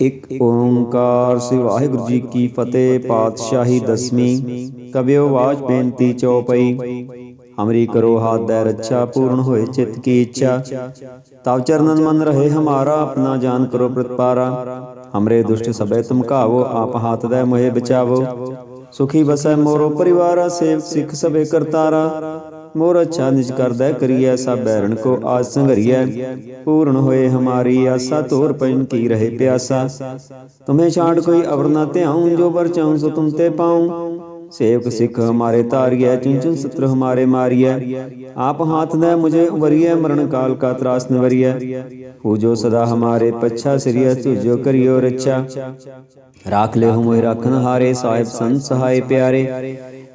ਇੱਕ ਓੰਕਾਰ ਸ੍ਰੀ ਵਾਹਿਗੁਰੂ ਜੀ ਕੀ ਫਤਿਹ, ਪਾਤਸ਼ਾਹੀ ਦਸਵੀਂ ਕਬਿਓ ਵਾਜ ਬੇਨਤੀ ਚਉਪਈ ਹਮਰੀ ਕਰੋ ਹਾਥ ਦੈ ਰੱਛਾ, ਪੂਰਨ ਹੋਏ ਚਿਤ ਕੀ ਇੱਛਾ। ਤਵ ਚਰਨਨ ਮਨ ਰਹੇ ਹਮਾਰਾ, ਆਪਣਾ ਜਾਨ ਕਰੋ ਪ੍ਰਤਪਾਰਾ। ਹਮਰੇ ਦੁਸ਼ਟ ਸਭੇ ਤੁਮ ਕਾਵੋ ਆਪ ਹਾਥ ਦੈ ਮੋਹਿ ਬਚਾਵੋ। ਸੁਖੀ ਬਸੈ ਮੋਰੋ ਪਰਿਵਾਰਾ ਸੇਵ ਸਿੱਖ ਸਭੇ ਕਰਤਾਰਾ। ਮੋਰ ਅੱਛਾ ਨਿਜ ਕਰਦਾ ਕਰੀਐ ਸਭ ਬੈਰਣ ਕੋ ਆਜ ਸੰਘਰੀਐ। ਪੂਰਨ ਹੋਏ ਹਮਾਰੀ ਆਸਾ ਤੋਰ ਪੈਨ ਕੀ ਰਹੇ ਪਿਆਸਾ। ਤੁਮੇ ਛਾੜ ਕੋਈ ਅਵਰ ਨਾ ਧਿਆਉ, ਜੋ ਬਰ ਚਾਉ ਸੋ ਤੁਮ ਤੇ ਪਾਉ। ਸੇਵਕ ਸਿੱਖ ਹਮਾਰੇ ਤਾਰੀਐ ਚੁਨ ਸਤਰ ਹਮਾਰੇ ਮਾਰੀਐ। ਆਪ ਹਾਥ ਦੇ ਮੁਝੇ ਉਵਰੀਐ, ਮਰਨ ਕਾਲ ਕਾ ਤਰਾਸ ਨਿਵਰੀਐ। ਹੋ ਜੋ ਸਦਾ ਹਮਾਰੇ ਪੱਛਾ ਸਿਰਿਐ ਤੁਜੋ ਕਰਿਓ ਰੱਛਾ। ਰਾਖ ਲੈ ਹੁ ਰਾਖਨ ਹਾਰੇ, ਸਾਹਿਬ ਸੰਤ ਸਹਾਇ ਪਿਆਰੇ।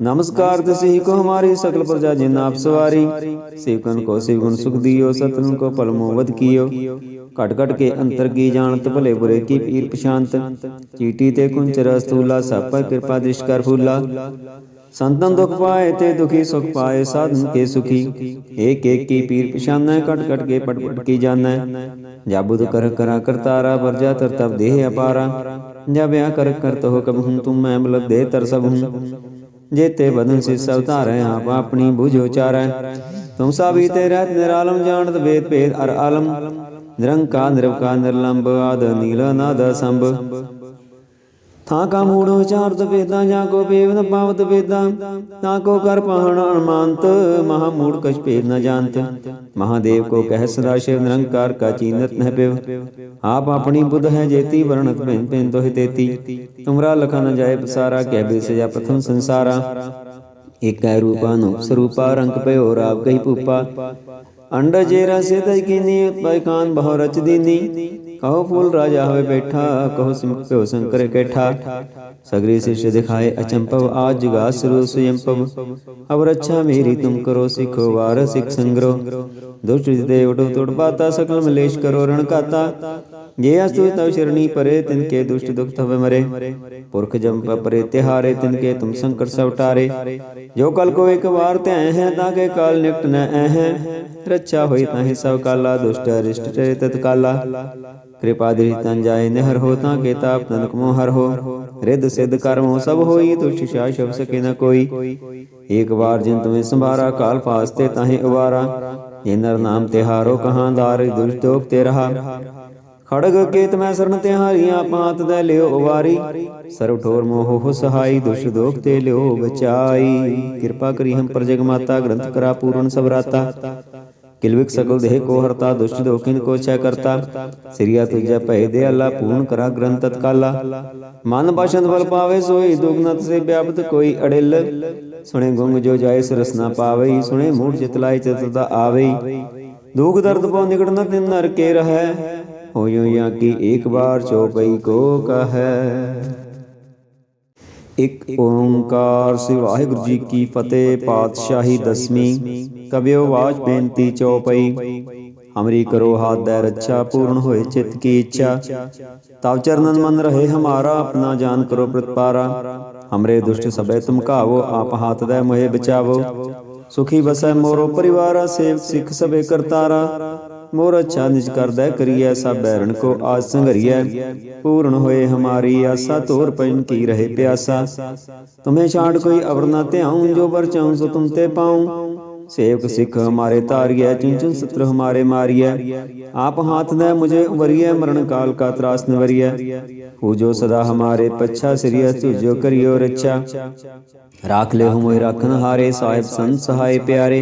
नमस्कार तसी को हमारी सकल प्रजा जिन आप सवारी सेवकन को शिवगुण सुख दियो सतन को पल मोवत कियो ਘਟ ਘਟ ਕੇ ਅੰਤਰ ਕੀ ਜਾਣਤ ਭਲੇ ਬੁਰੇ ਕੀ ਪੀਰ ਪਛਾਨਤ ਚੀਟੀ ਤੇ ਕੁੰਚਰ ਸਤੂਲਾ ਸਭ ਪਰ ਕਿਰਪਾ ਦ੍ਰਿਸ਼ ਕਰ ਫੂਲਾ ਸੰਤਨ ਦੁਖ ਪਾਏ ਤੇ ਦੁਖੀ ਸੁਖ ਪਾਏ ਸਾਧਨ ਕੇ ਸੁਖੀ ਏਕ ਏਕ ਕੀ ਪੀਰ ਪਛਾਨੈ ਘਟ ਘਟ ਕੇ ਪਟ ਪਟ ਕੀ ਜਾਣੈ ਜਾਬੁਦ ਕਰ ਕਰਾ ਕਰਤਾਰਾ ਵਰਜਾ ਤਰ ਤਬ ਦੇਹ ਅਪਾਰਾ ਜਬ ਆ ਕਰ ਕਰ ਤੋ ਕਬ ਹੂੰ ਤੁਮ ਮੈਂ ਮਲਬ ਦੇ ਤਰ ਸਭ ਹੂੰ ਜੇਤੇ ਬਦਨ ਸੇ ਸਭ ਧਾਰੈ ਆਪ ਆਪਣੀ ਬੁਝੋ ਚਾਰੈ ਤੁਮ ਸਾਬੀ ਤੇ ਰਹਿਤ ਨਿਰਾਲਮ, ਜਾਣਤ ਵੇਦ ਭੇਦ ਅਰ ਆਲਮ ਨਿਰੰਕਾ ਨਿਰਵਕਾ ਨਿਰਲੰਬ ਆਦ, ਨੀਲ ਨਾਦ ਸੰਭ ਥਾਂ ਕਾ ਮੂੜ ਵਿਚਾਰਤ ਵੇਦਾਂ, ਜਾਂ ਕੋ ਬੇਵ ਪਾਵਤ ਵੇਦਾਂ ਤਾਂ ਕੋ ਕਰ ਪਾਹਣ ਅਨਮਾਨਤ ਮਹਾ ਮੂੜ ਕਛ ਭੇਦ ਨ ਜਾਣਤ। ਮਹਾਦੇਵ ਕੋ ਕਹਿ ਸਦਾ ਸ਼ਿਵ ਨਿਰੰਕਾਰ ਕਾ ਚੀਨਤ ਨਹਿ ਪਿਵ। ਆਪ ਆਪਣੀ ਬੁੱਧ ਹੈ ਜੇਤੀ, ਵਰਣਤ ਭਿੰਨ ਭਿੰਨ ਤੋਹਿ ਤੇਤੀ। ਤੁਮਰਾ ਲਖਾ ਨ ਜਾਏ ਪਸਾਰਾ ਕਹਿ ਬੇ ਸਜਾ ਪ੍ਰਥਮ ਸੰਸਾਰਾ। ਏਕੈ ਰੂਪਾ ਨੂੰ ਸਰੂਪਾ, ਰੰਗ ਭਇਓ ਰਾਵ ਕਈ ਭੂਪਾ। ਅੰਡ ਜੇ ਰਸੇ ਤਜ ਕੀਨੀ ਉਤਪੈ ਕਾਨ ਬਹੁ ਰਚ ਦੀਨੀ। ਕਹੋ ਫੂਲ ਰਾਜਾ ਹੋਵੇ ਬੈਠਾ, ਕਹੋ ਸਿੰਪਿਓ ਸੰਕਰ ਕੈਠਾ। ਸਗਰੀ ਸਿਸ਼ ਦਿਖਾਏ ਅਚੰਪਵ ਆਜ ਜੁਗਾ ਸਰੂ ਸੁਯੰਪਵ ਅਬ ਰੱਛਾ ਮੇਰੀ ਤੁਮ ਕਰੋ ਸਿਖੋ, ਵਾਰ ਸਿਖ ਸੰਗਰੋ। ਦੁਸ਼ਟ ਦੇ ਉਟੋ ਤੁੜ ਪਾਤਾ, ਸਕਲ ਮਲੇਸ਼ ਕਰੋ ਰਣ ਕਾਤਾ ਜੇ ਅਸਤੁ ਤਵ ਸ਼ਰਣੀ ਪਰੇ, ਤਿਨ ਕੇ ਦੁਸ਼ਟ ਦੁਖ ਤਵ ਮਰੇ। ਪੁਰਖ ਜੰਪ ਪਰੇ ਤਿਹਾਰੇ, ਤਿਨ ਕੇ ਤੁਮ ਸੰਕਟ ਸਭ ਟਾਰੇ ਜੋ ਕਲ ਕੋ ਇੱਕ ਵਾਰ ਧੈ ਹੈ, ਤਾਂ ਕੇ ਕਾਲ ਨਿਕਟ ਨ ਐ ਹੈ ਰੱਛਾ ਹੋਈ ਤਾਹੇ ਸਭ ਕਾਲਾ, ਦੁਸ਼ਟ ਅਰਿਸ਼ਟ ਤਤਕਾਲਾ। ਕਿਰਪਾ ਦ੍ਰਿ ਤਨ ਜਾਏ, ਨਿਹਰ ਹੋ ਤਾਂ ਕੇ ਤਾਪ ਤਨਕ ਮੋ ਹਰ ਹੋ। ਰਿੱਧ ਸਿੱਧ ਕਰਮੋ ਸਭ ਹੋਈ, ਤੁਛ ਸ਼ਾ ਸ਼ਬ ਸਕੇ ਨ ਕੋਈ। ਇੱਕ ਵਾਰ ਜਿਨ ਤੁਮੇ ਸੰਭਾਰਾ, ਕਾਲ ਫਾਸਤੇ ਤਾਹੇ ਉਵਾਰਾ ਜੇ ਨਰ ਨਾਮ ਤਿਹਾਰੋ ਕਹਾਂ ਦਾਰ ਦੁਸ਼ਟੋਕ ਤੇ ਰਹਾ। ਖੜਗ ਕੇਤ ਮੈਂ ਸਰਨ ਤੇ ਹਾਰੀਆਂ ਪਾਤ ਦੇ ਲਿਓ ਉਵਾਰੀ ਸਰਵ ਠੋਰ ਮੋਹ ਹੋ ਸਹਾਈ ਦੁਸ਼ ਦੋਖ ਤੇ ਲਿਓ ਬਚਾਈ। ਕਿਰਪਾ ਕਰੀ ਹਮ ਪਰ ਜਗ ਮਾਤਾ ਗ੍ਰੰਥ ਕਰਾ ਪੂਰਨ ਸਬਰਾਤਾ ਕਿਲਵਿਕ ਸਕਲ ਦੇਹ ਕੋ ਹਰਤਾ ਦੁਸ਼ਟ ਦੋਖਿਨ ਕੋ ਛੈ ਕਰਤਾ। ਸਿਰਿਆ ਤੁਜੈ ਭੈ ਦੇ ਅੱਲਾ ਪੂਰਨ ਕਰਾ ਗ੍ਰੰਥ ਤਤਕਾਲਾ। ਮਨ ਬਾਸ਼ੰਦ ਫਲ ਪਾਵੇ ਸੋਈ ਦੁਗਨਤ ਸੇ ਵਿਆਪਤ ਕੋਈ ਅੜਿਲ। ਸੁਣੇ ਗੁੰਗ ਜੋ ਜਾਏ ਸਰਸ ਨਾ ਪਾਵੇ ਸੁਣੇ ਮੂੜ ਚਿਤਲਾਈ ਚਤਦਾ ਆਵੇ ਦੁਖ ਦਰਦ ਪਉ ਨਿਕਟ ਨ ਤਿਨ ਨਰ ਕੇ ਰਹੈ। ਹੋਇਓ ਯਾ ਕੀ ਇੱਕ ਬਾਰ ਚੋਪਈ ਕੋ ਕਹੈ। ਇੱਕ ਓੰਕਾਰ ਸ੍ਰੀ ਵਾਹਿਗੁਰੂ ਜੀ ਕੀ ਫਤਿਹ ਪਾਤਸ਼ਾਹੀ ਦਸਵੀਂ ਕਬਿਓ ਵਾਜ ਬੇਨਤੀ ਚਉਪਈ, ਹਮਰੀ ਕਰੋ ਹਾਥ ਦੈ ਰੱਛਾ, ਪੂਰਨ ਹੋਏ ਚਿਤ ਕੀ ਇੱਛਾ। ਤਵ ਚਰਨਨ ਮਨ ਰਹੇ ਹਮਾਰਾ, ਆਪਣਾ ਜਾਨ ਕਰੋ ਪ੍ਰਤਪਾਰਾ। ਹਮਰੇ ਦੁਸ਼ਟ ਸਭੈ ਤੁਮ ਕਾਵੋ ਆਪ ਹਾਥ ਦੈ ਮੋਹਿ ਬਚਾਵੋ। ਸੁਖੀ ਬਸੈ ਮੋਰੋ ਪਰਿਵਾਰਾ, ਸੇਵ ਸਿੱਖ ਸਭੇ ਕਰਤਾਰਾ। ਮੋਰ ਅੱਛਾ ਨਿਜ ਕਰਦਾ ਕਰੀਐ, ਸਭ ਬੈਰਣ ਕੋ ਆਜ ਸੰਘਰੀਐ। ਪੂਰਨ ਹੋਏ ਹਮਾਰੀ ਆਸਾ, ਤੋਰ ਪੈਨ ਕੀ ਰਹੇ ਪਿਆਸਾ। ਤੁਮੇ ਛਾੜ ਕੋਈ ਅਵਰ ਨਾ ਧਿਆਉ, ਜੋ ਬਰ ਚਾਉ ਸੋ ਤੁਮ ਤੇ ਪਾਉ। ਸੇਵਕ ਸਿੱਖ ਹਮਾਰੇ ਤਾਰੀਐ ਚੁਨ ਚੁਨ ਸਤਰ ਹਮਾਰੇ ਮਾਰੀਐ। ਆਪ ਹਾਥ ਦੇ ਮੁਝੇ ਉਵਰੀਐ ਮਰਨ ਕਾਲ ਕਾ ਤਰਾਸ ਨਿਵਰੀਐ ਹੋ ਜੋ ਸਦਾ ਹਮਾਰੇ ਪੱਛਾ ਸਿਰਿਐ ਤੁਜੋ ਕਰਿਓ ਰੱਛਾ। ਰਾਖ ਲੈ ਹੁ ਰਾਖਨ ਹਾਰੇ ਸਾਹਿਬ ਸੰਤ ਸਹਾਇ ਪਿਆਰੇ।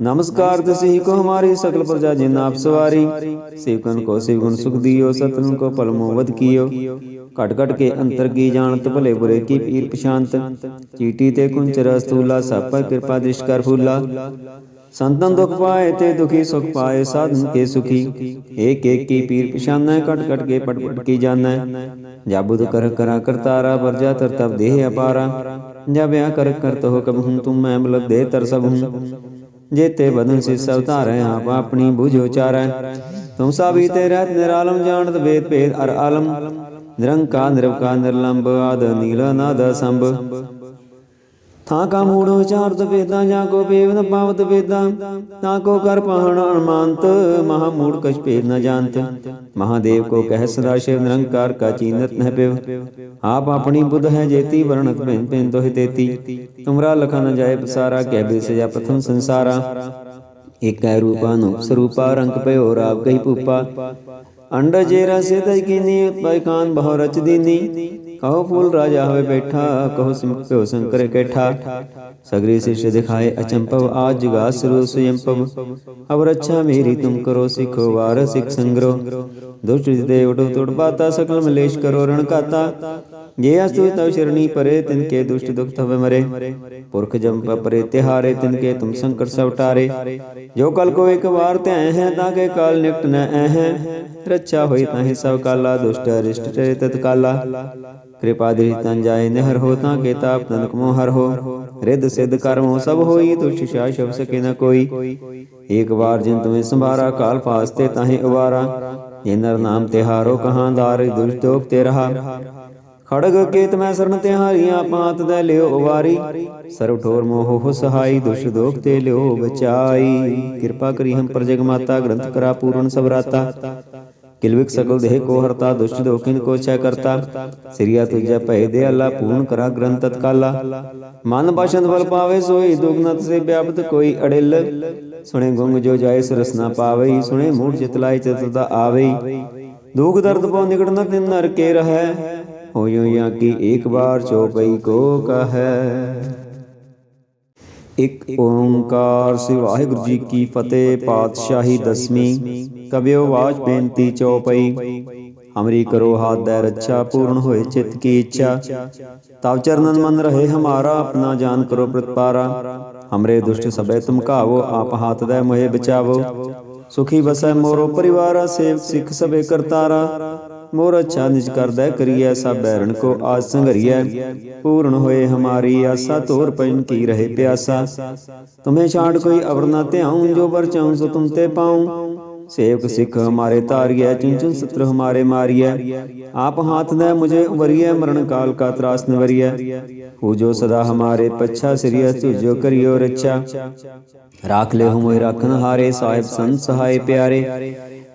ਨਮਸਕਾਰ ਤਸੀ ਕੋ ਹਮਾਰੀ ਸਕਲ ਪ੍ਰਜਾ ਜਿਨ ਆਪ ਸਵਾਰੀ। ਸੇਵਕਨ ਕੋ ਸੇਵਗੁਣ ਸੁਖ ਦਿਓ ਸਤਨ ਕੋ ਪਲਮੋ ਕੀਓ। ਘਟ ਘਟ ਕੇ ਅੰਤਰ ਕੀ ਜਾਣਤ, ਭਲੇ ਬੁਰੇ ਕੀ ਪੀਰ ਪਛਾਨਤ ਚੀਟੀ ਤੇ ਕੁੰਚ ਰਸਤੂਲਾ ਸਭ ਪਰ ਕਿਰਪਾ ਦ੍ਰਿਸ਼ ਕਰ ਫੂਲਾ। ਸੰਤਨ ਦੁਖ ਪਾਏ ਤੇ ਦੁਖੀ ਸੁਖ ਪਾਏ, ਸਾਧਨ ਕੇ ਸੁਖੀ। ਏਕ ਏਕ ਕੀ ਪੀਰ ਪਛਾਨੈ ਕਟ ਕਟ ਕੇ ਪਟ ਪਟ ਕੀ ਜਾਣੈ ਜਾਬੁਦ ਕਰ ਕਰਾ ਕਰਤਾਰਾ, ਵਰਜਾ ਤਰ ਤਬ ਦੇਹ ਅਪਾਰਾ। ਜਬ ਆ ਕਰ ਕਰਤ ਹੋ ਕਬ ਹੂੰ ਤੁਮ ਮੈਂ ਮਲਬ ਦੇਹ ਤਰ ਸਭ ਹੂੰ ਜੇਤੇ ਬਦਨ ਸਿ ਸਭ ਆਪ ਆਪਣੀ ਬੁਝ ਉਚਾਰੈ ਤੁਮ ਸਾਬੀ ਤੇ ਰਹਿਤ ਨਿਰਾਲਮ ਜਾਣਤ ਵੇਦ ਭੇਦ ਅਰ ਆਲਮ। ਨਿਰੰਕਾਰ, ਨਿਰਵਕਾਰ, ਨਿਰਲੰਬ ਆਦ, ਨੀਲ ਨਾਦ ਸੰਭ ਥਾਂ ਕਾ ਮੂੜ ਵਿਚਾਰਤ ਵੇਦਾਂ ਜਾਂ ਕੋ ਪੇਵ ਪਾਵਤ ਵੇਦਾਂ ਤਾਂ ਕੋ ਕਰ ਪਹਣ ਅਨਮਾਨਤ ਮਹਾ ਮੂੜ ਕਛ ਭੇਦ ਨ ਜਾਣਤ। ਮਹਾਦੇਵ ਕੋ ਕਹਿ, ਸਦਾ ਸ਼ਿਵ ਨਿਰੰਕਾਰ ਕਾ ਚੀਨਤ ਨਹਿ ਪਿਵ। ਆਪ ਆਪਣੀ ਬੁੱਧ ਹੈ ਜੇਤੀ ਵਰਣਤ ਭਿੰਨ ਭਿੰਨ ਤੋਹਿ ਤੇਤੀ। ਤੁਮਰਾ ਲਖਾ ਨ ਜਾਏ ਪਸਾਰਾ ਕਹਿ ਬੇ ਸਜਾ ਪ੍ਰਥਮ ਸੰਸਾਰਾ। ਏਕੈ ਰੂਪਾ ਸਰੂਪਾ, ਰੰਗ ਭਇਓ ਰਾਵ ਕਹੀ ਭੂਪਾ। ਅੰਡ ਜੇਰਾ ਸੇ ਤਜ ਕੀਨੀ ਉਤਪੈ ਖਾਨ ਬਹੁ ਰਚ ਦੀਨੀ। ਕਹੋ ਫੂਲ ਰਾਜਾ ਹੋਵੇ ਬੈਠਾ, ਕਹੋ ਸਿੰਪਿਓ ਸੰਕਰ ਕੈਠਾ। ਸਗਰੀ ਸਿਸ਼ ਦਿਖਾਏ ਅਚੰਪਵ, ਆਜ ਜੁਗਾ ਸਰੂ ਸੁਯੰਪਵ। ਅਬ ਰੱਛਾ ਮੇਰੀ ਤੁਮ ਕਰੋ ਸਿਖੋ, ਵਾਰ ਸਿਖ ਸੰਗਰੋ। ਦੁਸ਼ਟ ਦੇ ਉਠੋ ਤੁੜ ਬਾਤਾ ਸਕਲ ਮਲੇਸ਼ ਕਰੋ ਰਣ ਕਾਤਾ ਜੇ ਅਸਤੁ ਤਵ ਸ਼ਰਣੀ ਪਰੇ, ਤਿਨ ਕੇ ਦੁਸ਼ਟ ਦੁਖ ਤਵ ਮਰੇ। ਪੁਰਖ ਜੰਪ ਪਰੇ ਤਿਹਾਰੇ ਤਿਨ ਕੇ ਤੁਮ ਸੰਕਟ ਸਭ ਟਾਰੇ ਜੋ ਕਲ ਕੋ ਇੱਕ ਵਾਰ ਧਿਆਏ ਹੈ, ਤਾਂ ਕੇ ਕਾਲ ਨਿਕਟ ਨ ਐ ਰੱਛਾ ਹੋਈ ਤਾਹੀ ਸਭ ਕਾਲਾ, ਦੁਸ਼ਟ ਅਰਿਸ਼ਟ ਚਰੇ ਤਤ ਕਿਰਪਾ ਦ੍ਰਿ ਤਨ ਜਾਏ ਨਹਿਰ ਹੋ, ਤਾਂ ਕੇ ਤਾਪ ਤਨਕ ਮੋਹ ਹਰ ਹੋ। ਰਿੱਧ ਸਿੱਧ ਕਰਮੋ ਸਭ ਹੋਈ ਤੁਛ ਸ਼ਾ ਸ਼ਬ ਸਕੇ ਨ ਕੋਈ। ਇੱਕ ਵਾਰ ਜਿਨ ਤੁਮੇ ਸੰਭਾਰਾ, ਕਾਲ ਫਾਸਤੇ ਤਾਹੀ ਅਵਾਰਾ ਜੇ ਨਰ ਨਾਮ ਤਿਹਾਰੋ ਕਹਾਂ ਦਾਰ ਦੁਸ਼ਟੋਕ ਤੇ ਰਹਾ। ਖੜਗ ਕੇਤ ਮੈਂ ਸਰਨ ਤਿਹਾਰੀਆਂ ਪਾਤ ਦੇ ਲਿਓ ਉਵਾਰੀ ਸਰਬ ਠੋਰ ਮੋਹ ਹੋ ਸਹਾਈ ਦੁਸ਼ ਦੋਖ ਤੇ ਲਿਓ ਬਚਾਈ। ਕਿਰਪਾ ਕਰੀ ਹਮ ਪਰ ਮਾਤਾ, ਗ੍ਰੰਥ ਕਰਾ ਪੂਰਨ ਸਭ ਰਾਤਾ। ਕਿਲਵਿਕ ਸਗਲ ਦੇਹ ਕੋ ਹਰਤਾ, ਦੁਸ਼ਟ ਦੋਖਿਨ ਕੋ ਛੈ ਕਰਤਾ। ਸਿਰਿਆ ਤੁਜੈ ਭੈ ਦੇ ਅੱਲਾ ਪੂਰਨ ਕਰਾ ਗ੍ਰੰਥ ਤਤਕਾਲਾ। ਮਨ ਬਾਸ਼ੰਦ ਬਲ ਪਾਵੇ ਸੋਈ ਦੁਗਨਤ ਸੇ ਵਿਆਪਤ ਕੋਈ ਅੜਿਲ। ਸੁਣੇ ਗੁੰਗ ਜੋ ਜਾਏ ਸਰਸ ਨਾ ਸੁਣੇ ਮੂੜ ਚਿਤਲਾਈ ਚਤੁਰਤਾ ਆਵਈ। ਦੁਖ ਦਰਦ ਪਉ ਨਿਕਟ ਨ ਤਿਨ ਨਰ ਕੇ ਰਹੈ। ਹੋਇਓ ਜਾਂ ਕੀ ਇੱਕ ਬਾਰ ਚੋਪਈ ਕੋ ਕਹੈ। ਇਕ ਓੰਕਾਰ ਸ੍ਰੀ ਵਾਹਿਗੁਰੂ ਜੀ ਕੀ ਫਤਿਹ, ਪਾਤਸ਼ਾਹੀ ਦਸਵੀਂ ਕਬਿਓ ਵਾਜ ਬੇਨਤੀ ਚਉਪਈ ਹਮਰੀ ਕਰੋ ਹਾਥ ਦੇ ਰੱਛਾ, ਪੂਰਨ ਹੋਏ ਚਿਤ ਕੀ ਇੱਛਾ। ਤਵ ਚਰਨਨ ਮਨ ਰਹੇ ਹਮਾਰਾ, ਆਪਣਾ ਜਾਨ ਕਰੋ ਪ੍ਰਤਪਾਰਾ। ਹਮਰੇ ਦੁਸ਼ਟ ਸਭੈ ਤੁਮ ਕਾਵੋ ਆਪ ਹਾਥ ਦੇ ਮੋਹਿ ਬਚਾਵੋ। ਸੁਖੀ ਬਸੈ ਮੋਰੋ ਪਰਿਵਾਰਾ, ਸੇਵ ਸਿੱਖ ਸਭੇ ਕਰਤਾਰਾ। ਮੋਰ ਅੱਛਾ ਨਿਜ ਕਰਦਾ ਕਰੀਐ ਸਭ ਬੈਰਣ ਕੋ ਆਜ ਸੰਘਰੀਐ। ਪੂਰਨ ਹੋਏ ਹਮਾਰੀ ਆਸਾ, ਤੋਰ ਪੈਨ ਕੀ ਰਹੇ ਪਿਆਸਾ। ਤੁਮੇ ਛਾੜ ਕੋਈ ਅਵਰ ਨਾ ਧਿਆਉ, ਜੋ ਵਰ ਚਾਹੂੰ ਸੋ ਤੁਮ ਤੇ ਪਾਉ। ਸੇਵਕ ਸਿੱਖ ਹਮਾਰੇ ਧਾਰੀਐ ਚੁੰਚੁਨ ਸਤਰ ਹਮਾਰੇ ਮਾਰੀਐ। ਆਪ ਹਾਥ ਨੇ ਮੁਝੇ ਵਰੀਐ ਮਰਨ ਕਾਲ ਕਾ ਤਰਾਸ ਨਵਰੀਐ। ਹੋ ਜੋ ਸਦਾ ਹਮਾਰੇ ਪੱਛਾ ਸਿਰਿਆ ਤੁਜੋ ਕਰਿਓ ਰਚਾ ਰਾਖ ਲੈ ਹੋ ਮੋਹਿ ਰਾਖਨ ਹਾਰੇ, ਸਾਹਿਬ ਸੰਤ ਸਹਾਏ ਪਿਆਰੇ।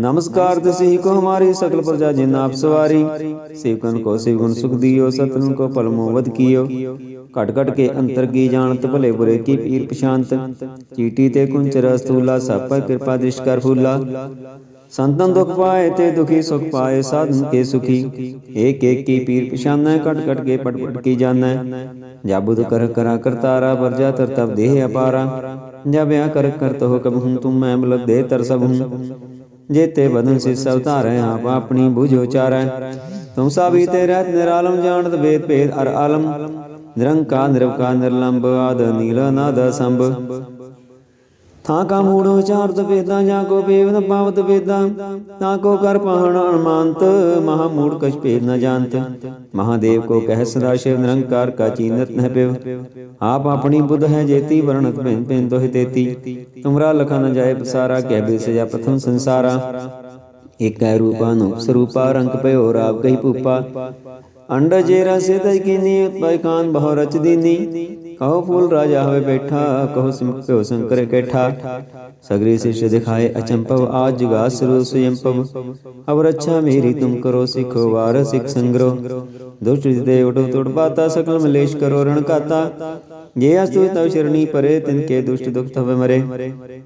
नमस्कार तिसि को हमारी सकल प्रजा जिन आप सवारी सेवकन को शिवगुण सुख दियो सतन को पल मोवत कियो कट कट के अंतर की जानत भले बुरे की पीर पशांत चीटी ते कुंचर स्थूला सब पर कृपा दृष्ट कर फूला संतन दुख पाए ते दुखी सुख पाए साधन के सुखी एक एक की पीर पिशाना कट कट के पट पट की जाना जाबुद कर करा करतारा पर जा तर तब देह अपारा जब या कर कर तो कब हूँ तुम मैं मलब दे तर ਜੇਤੇ ਬਦਨ ਸੇ ਸਭ ਧਾਰੈ, ਆਪ ਆਪਣੀ ਬੁਝ ਉਚਾਰੈ ਤੁਮ ਸਾਬੀ ਤੇ ਰਹਿਤ ਨਿਰਾਲਮ, ਜਾਣਤ ਵੇਦ ਭੇਦ ਅਰ ਆਲਮ। ਨਿਰੰਕਾ ਨਿਰਵਕਾਰ ਨਿਰਲੰਭ ਆਦ ਨੀਲ ਨਾਦ ਸੰਭ। ਥਾਂ ਕਾ ਮੂੜ ਵਿਚਾਰਤ ਵੇਦਾਂ ਜਾਂ ਕੋ ਪੇਵ ਪਾਵਤ ਵੇਦਾਂ ਤਾਂ ਕੋ ਕਰ ਪਹਣ ਅਨਮਾਨਤ ਮਹਾ ਮੂੜ ਕਛ ਭੇਦ ਨ ਜਾਣਤ। ਮਹਾਦੇਵ ਕੋ ਕਹਿ ਸਦਾ ਸ਼ਿਵ ਨਿਰੰਕਾਰ ਕਾ ਚੀਨਤ ਨਹਿ ਪਿਵ। ਆਪ ਆਪਣੀ ਬੁੱਧ ਹੈ ਜੇਤੀ, ਵਰਣਤ ਭਿੰਨ ਭਿੰਨ ਤੋਹਿ ਤੇਤੀ। ਤੁਮਰਾ ਲਖਾ ਨ ਜਾਏ ਪਸਾਰਾ ਕਹਿ ਬੇ ਸਜਾ ਪ੍ਰਥਮ ਸੰਸਾਰਾ। ਏਕੈ ਰੂਪਾ ਨੂੰ ਸਰੂਪਾ, ਰੰਗ ਭਇਓ ਰਾਵ ਕਹੀ ਭੂਪਾ। ਅੰਡ ਜੇਰਾ ਸੇ ਤਜ ਕੀਨੀ ਉਤਪੈ ਖਾਨ ਬਹੁ ਰਚ ਦੀਨੀ। ਕਹੋ ਫੂਲ ਰਾਜਾ ਹੋਵੇ ਬੈਠਾ, ਕਹੋ ਸਿੰਪਿਓ ਸੰਕਰ ਕੈਠਾ। ਸਗਰੀ ਸਿਸ਼ ਦਿਖਾਏ ਅਚੰਪਵ ਆਜ ਜਗਾ ਸਰੂ ਸੁਯੰਪਵ ਅਬ ਰੱਛਾ ਮੇਰੀ ਤੁਮ ਕਰੋ, ਸਿਖੋ ਵਾਰ ਸਿਖ ਸੰਗਰੋ। ਦੁਸ਼ਟ ਜਿਤੇ ਉਟੋ ਤੁੜ ਬਾਤਾ ਸਕਲ ਮਲੇਸ਼ ਕਰੋ, ਰਣ ਕਾਤਾ ਜੇ ਅਸਤੁ ਤਵ ਸ਼ਰਣੀ ਪਰੇ ਤਿਨ ਕੇ ਦੁਸ਼ਟ ਦੁਖ ਤਵ ਮਰੇ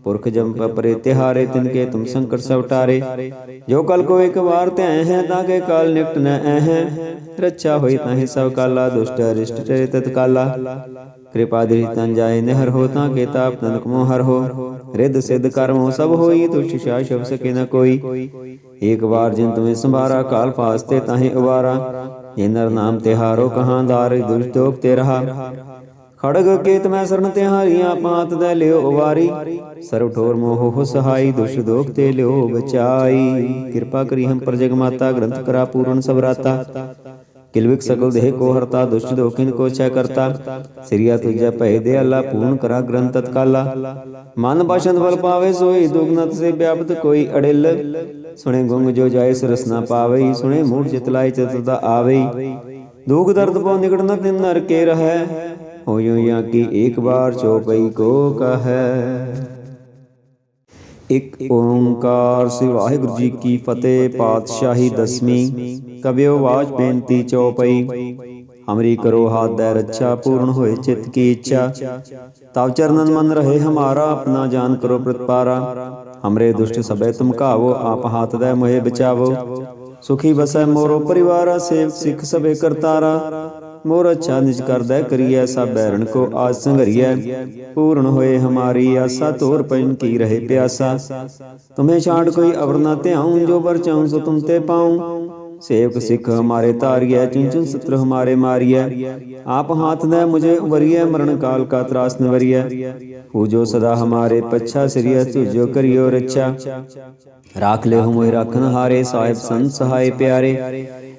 ਪੁਰਖ ਜੰਪ ਪਰੇ ਤਿਹਾਰੇ ਤਿਨ ਕੇ ਤੁਮ ਸੰਕਟ ਸਭ ਟਾਰੇ ਜੋ ਕਲ ਕੋ ਇੱਕ ਵਾਰ ਧਿਆਇ ਹੈ ਤਾਂ ਕੇ ਕਾਲ ਨਿਕਟ ਨ ਐਹੈ ਰੱਛਾ ਹੋਈ ਤਾਹੇ ਸਭ ਕਾਲਾ ਦੁਸ਼ਟ ਅਰਿਸ਼ਟ ਚਰੇ ਤਤ ਕਿਰਪਾ ਦ੍ਰਿ ਤਨ ਜਾਏ ਨਿਹਰ ਹੋ ਤਾਂ ਕੇ ਤਾਪ ਤਨਕ ਮੋਹ ਹਰ ਹੋ ਰਿੱਧ ਸਿੱਧ ਕਰਮੋ ਸਭ ਹੋਈ ਤੁਸ਼ ਸ਼ਾ ਸ਼ਬ ਸਕੇ ਨ ਕੋਈ ਏਕ ਵਾਰ ਜਿਨ ਤੁਮੇ ਸੰਭਾਰਾ ਕਾਲ ਫਾਸਤੇ ਤਾਹੇ ਅਵਾਰਾ ਜੇ ਨਰ ਨਾਮ ਤਿਹਾਰੋ ਕਹਾਂ ਦਾਰ ਦੁਸ਼ਟੋਕ ਤੇ ਰਹਾ ਖੜਗ ਕੇਤ ਮੈਂ ਸਰਨ ਤੇ ਹਾਰੀਆਂ ਪਾਤ ਦੇ ਲਿਓ ਉਵਾਰੀ ਸਰਵ ਠੋਰ ਮੋਹ ਹੋ ਸਹਾਈ ਦੁਸ਼ ਦੋਖ ਤੇ ਲਿਓ ਬਚਾਈ। ਕਿਰਪਾ ਕਰੀ ਹਮ ਪਰ ਜਗ ਮਾਤਾ, ਗ੍ਰੰਥ ਕਰਾ ਪੂਰਨ ਸਬਰਾਤਾ ਕਿਲਵਿਕ ਸਕਲ ਦੇਹ ਕੋ ਹਰਤਾ, ਦੁਸ਼ਟ ਦੋਖਿਨ ਕੋ ਛੈ ਕਰਤਾ। ਸਿਰਿਆ ਤੁਜੈ ਭੈ ਦੇ ਅੱਲਾ ਪੂਰਨ ਕਰਾ ਗ੍ਰੰਥ ਤਤਕਾਲਾ। ਮਨ ਬਾਸ਼ੰਦ ਫਲ ਪਾਵੇ ਸੋਈ ਦੁਗਨਤ ਸੇ ਵਿਆਪਤ ਕੋਈ ਅੜਿਲ। ਸੁਣੇ ਗੁੰਗ ਜੋ ਜਾਏ ਸਰਸ ਪਾਵੇ ਸੁਣੇ ਮੂੜ ਚਿਤਲਾਈ ਚਤੁਰਤਾ ਆਵਈ। ਦੁਖ ਦਰਦ ਪਉ ਨਿਕਟ ਨ ਤਿਨ ਨਰ ਕੇ ਰਹੈ। ਹੋਇਓ ਜਾਂ ਕੀ ਏਕ ਬਾਰ ਚੋਪਈ ਕੋ ਕਹੈ। ਇੱਕ ਓੰਕਾਰ ਸ੍ਰੀ ਵਾਹਿਗੁਰੂ ਜੀ ਕੀ ਫਤਿਹ, ਪਾਤਸ਼ਾਹੀ ਦਸਵੀਂ ਕਬਿਓ ਬਾਜ ਬੇਨਤੀ ਚੌਪਈ ਹਮਰੀ ਕਰੋ ਹਾਥ ਦੇ ਰੱਛਾ, ਪੂਰਨ ਹੋਏ ਚਿਤ ਕੀ ਇੱਛਾ। ਤਵ ਚਰਨਨ ਮਨ ਰਹੇ ਹਮਾਰਾ, ਆਪਣਾ ਜਾਨ ਕਰੋ ਪ੍ਰਤਪਾਰਾ। ਹਮਰੇ ਦੁਸ਼ਟ ਸਭੈ ਤੁਮ ਕਾਵੋ ਆਪ ਹਾਥ ਦੇ ਮੋਹਿ ਬਚਾਵੋ। ਸੁਖੀ ਬਸੈ ਮੋਰੋ ਪਰਿਵਾਰਾ ਸੇਵ ਸਿੱਖ ਸਭੇ ਕਰਤਾਰਾ। ਮੋਰ ਅੱਛਾ ਨਿਜ ਕਰਦਾ ਕਰੀਐ ਸਭ ਬੈਰਣ ਕੋ ਆਜ ਸੰਘਰੀਐ। ਪੂਰਨ ਹੋਏ ਹਮਾਰੀ ਆਸਾ ਤੋਰ ਪੈਨ ਕੀ ਰਹੇ ਪਿਆਸਾ। ਤੁਮੇ ਛਾੜ ਕੋਈ ਅਵਰ ਨਾ ਧਿਆਉ, ਜੋ ਬਰ ਚਾਉ ਸੋ ਤੁਮ ਤੇ ਪਾਉ। ਸੇਵਕ ਸਿੱਖ ਹਮਾਰੇ ਤਾਰੀਐ ਚੁਨ ਸਤਰ ਹਮਾਰੇ ਮਾਰੀਐ। ਆਪ ਹਾਥ ਦੇ ਮੁਝੇ ਉਬਰੀਐ ਮਰਨ ਕਾਲ ਕਾ ਤਰਾਸ ਨਿਵਰੀਐ। ਹੋ ਜੋ ਸਦਾ ਹਮਾਰੇ ਪੱਛਾ ਸਿਰਿਐ ਤੁਜੋ ਕਰਿਓ ਰੱਛਾ। ਰਾਖ ਲੈ ਹੁ ਰਾਖਨ ਹਾਰੇ, ਸਾਹਿਬ ਸੰਤ ਸਹਾਇ ਪਿਆਰੇ।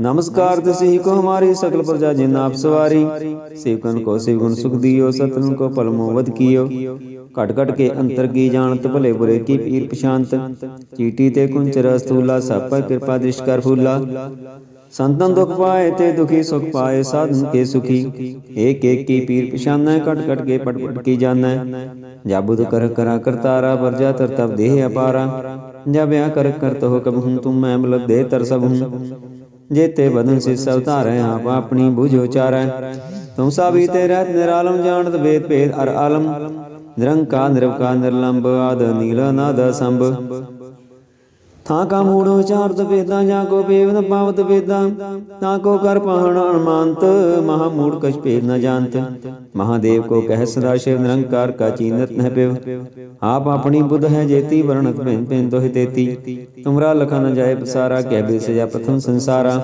नमस्कार तिसही को हमारी सकल प्रजा जिन आप सवारी सेवकन को शिवगुण सुख दियो सतन को पल मोवत कियो ਘਟ ਘਟ ਕੇ ਅੰਤਰ ਕੀ ਜਾਣਤ ਭਲੇ ਬੁਰੇ ਕੀ ਪੀਰ ਪਛਾਨਤ ਚੀਟੀ ਤੇ ਕੁੰਚਰ ਸਤੂਲਾ ਸਭ ਪਰ ਕਿਰਪਾ ਦ੍ਰਿਸ਼ ਕਰ ਫੂਲਾ ਸੰਤਨ ਦੁਖ ਪਾਏ ਤੇ ਦੁਖੀ ਸੁਖ ਪਾਏ ਸਾਧਨ ਕੇ ਸੁਖੀ ਏਕ ਏਕ ਕੀ ਪੀਰ ਪਛਾਨੈ ਘਟ ਘਟ ਕੇ ਪਟ ਪਟ ਕੀ ਜਾਣੈ ਜਾਬੁਦ ਕਰ ਕਰਾ ਕਰਤਾਰਾ ਵਰਜਾ ਤਰ ਤਬ ਦੇਹ ਅਪਾਰਾ ਜਬ ਆ ਕਰ ਕਰਤ ਹੋ ਕਬ ਹੂੰ ਤੁਮ ਮੈਂ ਮਲਬ ਦੇ ਤਰ ਸਭ ਹੂੰ ਜੇਤੇ ਬਦਨ ਸੇ ਸਭ ਧਾਰੈ ਆਪ ਆਪਣੀ ਬੁਝੋ ਚਾਰੈ ਤੁਮ ਸਾਬੀ ਤੇ ਰਹਿਤ ਨਿਰਾਲਮ ਜਾਣਤ ਵੇਦ ਭੇਦ ਅਰ ਆਲਮ। ਨਿਰੰਕਾਰ, ਨਿਰਵਕਾਰ, ਨਿਰਲੰਬ, ਆਦ, ਨੀਲ ਨਾਦ ਸੰਭ ਥਾਂ ਕਾ ਮੂੜ ਉਚਾਰਤ ਵੇਦਾਂ, ਜਾਂ ਕੋ ਬੇਵਨ ਪਾਵਤ ਵੇਦਾਂ, ਤਾਂ ਕੋ ਕਰ ਪਾਹਣ ਅਨਮਾਨਤ ਮਹਾ ਮੂੜ ਕਛ ਭੇਦ ਨ ਜਾਣਤ। ਮਹਾਦੇਵ ਕੋ ਕਹਿ ਸਦਾ ਸ਼ਿਵ ਨਿਰੰਕਾਰ ਕਾ ਚੀਨਤ ਨਹਿ ਪਿਵ। ਆਪ ਆਪਣੀ ਬੁੱਧ ਹੈ ਜੇਤੀ, ਵਰਣਤ ਭਿੰਨ ਭਿੰਨ ਤੋਹਿ ਤੇਤੀ। ਤੁਮਰਾ ਲਖਾ ਨ ਜਾਏ ਪਸਾਰਾ ਕਹਿ ਬੇ ਸਜਾ ਪ੍ਰਥਮ ਸੰਸਾਰਾ।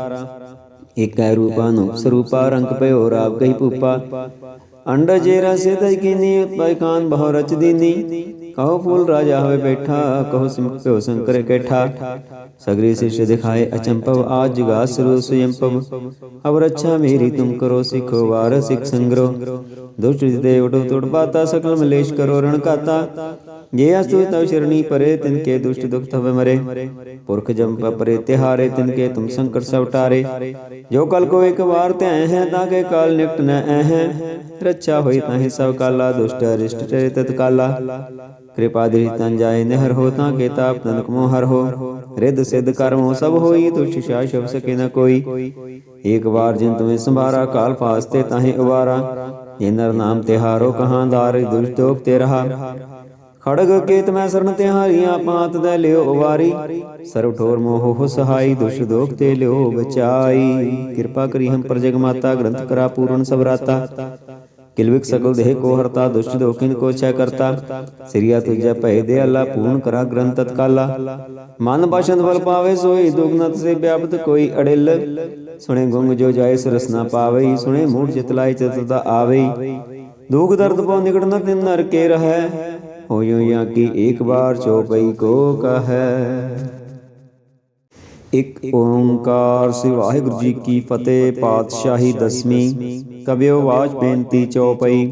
ਏਕੈ ਰੂਪਾ ਨੂੰ ਸਰੂਪਾ, ਰੰਗ ਭਇਓ ਰਾਵ ਗਈ ਭੂਪਾ। ਅੰਡ ਜੇਰਾ ਸਿਦਜ ਕੀਨੀ ਉਤਪੈ ਖਾਨ ਬਹੁ ਰਚ ਦੀਨੀ। ਕਹੋ ਫੂਲ ਰਾਜਾ ਹੋਵੇ ਬੈਠਾ, ਕਹੋ ਸਿੰਪਿਓ ਸੰਕਰ ਕੈਠਾ। ਸਗਰੀ ਸਿਸ਼ ਦਿਖਾਏ ਅਚੰਪਵ ਆਜ ਜੁਗਾ ਸਰੂ ਸੁਯੰਪਵ ਅਬ ਰੱਛਾ ਮੇਰੀ ਤੁਮ ਕਰੋ ਸਿਖੋ, ਵਾਰ ਸਿਖ ਸੰਗਰੋ। ਦੁਸ਼ਟ ਜਿਤੇ ਉਟੋ ਤੁੜ ਬਾਤਾ ਸਕਲ ਮਲੇਸ਼ ਕਰੋ ਰਣ ਕਾਤਾ। ਜੇ ਅਸਤੁ ਤਵ ਸ਼ਰਣੀ ਪਰੇ ਤਿਨ ਕੇ ਦੁਸ਼ਟ ਦੁਖ ਤਵ ਮਰੇ ਪੁਰਖ ਜੰਪ ਪਰੇ ਤਿਹਾਰੇ ਤਿਨ ਕੇ ਤੁਮ ਸੰਕਟ ਸਭ ਟਾਰੇ ਜੋ ਕਲ ਕੋ ਇੱਕ ਵਾਰ ਧਿਆਇ ਹੈ ਤਾਂ ਕੇ ਕਾਲ ਨਿਕਟ ਨ ਐਹੈ ਰੱਛਾ ਹੋਈ ਤਾਹੇ ਸਭ ਕਾਲਾ ਦੁਸ਼ਟ ਅਰਿਸ਼ਟ ਚਰੇ ਤਤ ਕਾਲਾ ਕਿਰਪਾ ਦ੍ਰਿ ਤਨ ਜਾਏ ਨਿਹਰ ਹੋ ਤਾਂ ਕੇ ਤਾਪ ਤਨਕ ਮੋਹ ਹਰ ਹੋ ਰਿੱਧ ਸਿੱਧ ਕਰਮੋ ਸਭ ਹੋਈ ਤੁਸ਼ ਸ਼ਾ ਸ਼ਬ ਸਕੇ ਨ ਕੋਈ ਏਕ ਵਾਰ ਜਿਨ ਤੁਮੇ ਸੰਭਾਰਾ ਕਾਲ ਫਾਸਤੇ ਤਾਹੇ ਉਵਾਰਾ ਜੇ ਨਰ ਨਾਮ ਤਿਹਾਰੋ ਕਹਾਂ ਦਾਰ ਦੁਸ਼ਟੋਕ ਤੇ ਰਹਾ ਖੜਗ ਕੇਤ ਮੈਂ ਸਰਨ ਤੇ ਹਾਰੀਆਂ ਦੇ ਲਿਓ ਉਵਾਰੀ ਸਰਵ ਠੋਰ ਮੋਹ ਹੋ ਸਹਾਈ ਦੁਸ਼ ਦੋਖ ਤੇ ਲਿਓ ਬਚਾਈ। ਕਿਰਪਾ ਕਰੀ ਹਮ ਪਰ ਜਗ ਮਾਤਾ ਗ੍ਰੰਥ ਕਰਾ ਪੂਰਨ ਸਬਰਾਤਾ ਕਿਲਵਿਕ ਸਕਲ ਦੇਹ ਕੋ ਹਰਤਾ, ਦੁਸ਼ਟ ਦੋਖਿਨ ਕੋ ਛੈ ਕਰਤਾ। ਸਿਰਿਆ ਤੁਜੈ ਭੈ ਦੇ ਅੱਲਾ ਪੂਰਨ ਕਰਾ ਗ੍ਰੰਥ ਤਤਕਾਲਾ। ਮਨ ਬਾਸ਼ੰਦ ਫਲ ਪਾਵੇ ਸੋਈ ਦੁਗਨਤ ਸੇ ਵਿਆਪਤ ਕੋਈ ਅੜਿਲ। ਸੁਣੇ ਗੁੰਗ ਜੋ ਜਾਏ ਸਰਸ ਪਾਵੇ ਸੁਣੇ ਮੂੜ ਚਿਤਲਾਈ ਚਤੁਰਤਾ ਆਵੇ ਦੁਖ ਦਰਦ ਪਉ ਨਿਕਟ ਨ ਤਿਨ ਨਰ ਕੇ ਰਹੈ। ਹੋਇਓ ਜਾਂ ਕੀ ਇੱਕ ਬਾਰ ਚੋਪਈ ਕੋ ਕਹੈ। ਇੱਕ ਓੰਕਾਰ ਸ੍ਰੀ ਵਾਹਿਗੁਰੂ ਜੀ ਕੀ ਫਤਿਹ, ਪਾਤਸ਼ਾਹੀ ਦਸਵੀਂ ਕਬਿਓ ਵਾਜ ਬੇਨਤੀ ਚਉਪਈ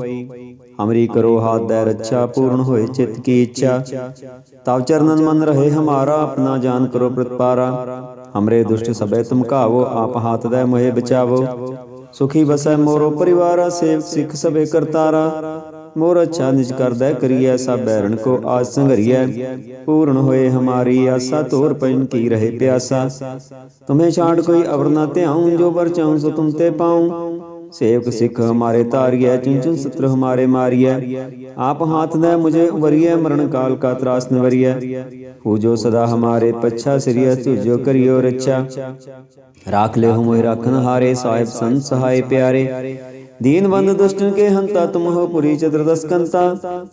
ਹਮਰੀ ਕਰੋ ਹਾਥ ਦੇ ਰੱਛਾ, ਪੂਰਨ ਹੋਏ ਚਿਤ ਕੀ ਇੱਛਾ। ਤਵ ਚਰਨਨ ਮਨ ਰਹੇ ਹਮਾਰਾ, ਆਪਣਾ ਜਾਨ ਕਰੋ ਪ੍ਰਤਪਾਰਾ। ਹਮਰੇ ਦੁਸ਼ਟ ਸਭੈ ਤੁਮ ਕਾਵੋ ਆਪ ਹਾਥ ਦੇ ਮੋਹਿ ਬਚਾਵੋ। ਸੁਖੀ ਬਸੈ ਮੋਰੋ ਪਰਿਵਾਰਾ ਸੇਵ ਸਿੱਖ ਸਭੇ ਕਰਤਾਰਾ। ਮੋਰ ਅੱਛਾ ਨਿਜ ਕਰਦਾ ਕਰੀਐ ਸਭ ਬੈਰਣ ਕੋ ਆਜ ਸੰਘਰੀਐ। ਪੂਰਨ ਹੋਏ ਹਮਾਰੀ ਆਸਾ, ਤੋਰ ਪੈਨ ਕੀ ਰਹੇ ਪਿਆਸਾ। ਤੁਮੇ ਛਾੜ ਕੋਈ ਅਵਰ ਨਾ ਧਿਆਉ, ਜੋ ਵਰ ਚਾਉ ਸੋ ਤੁਮ ਤੇ ਪਾਉ। ਸੇਵਕ ਸਿੱਖ ਹਮਾਰੇ ਧਾਰੀਐ ਚੁੰਚੁਨ ਸਤਰ ਹਮਾਰੇ ਮਾਰੀਐ। ਆਪ ਹਾਥ ਨੇ ਮੁਝੇ ਉਵਰੀਐ, ਮਰਨ ਕਾਲ ਕਾ ਤਰਾਸ ਨਵਰੀਐ। ਹੋ ਜੋ ਸਦਾ ਹਮਾਰੇ ਪੱਛਾ ਸਿਰਿਆ ਤੁਜੋ ਕਰਿਓ ਰਚਾ ਰਾਖ ਲੈ ਹਮੋਇ ਰਖਨ ਹਾਰੇ, ਸਾਹਿਬ ਸੰਤ ਸਹਾਈ ਪਿਆਰੇ। दीन बंद दुष्टन के हंता तुम हो पुरी चतुर्दश कंता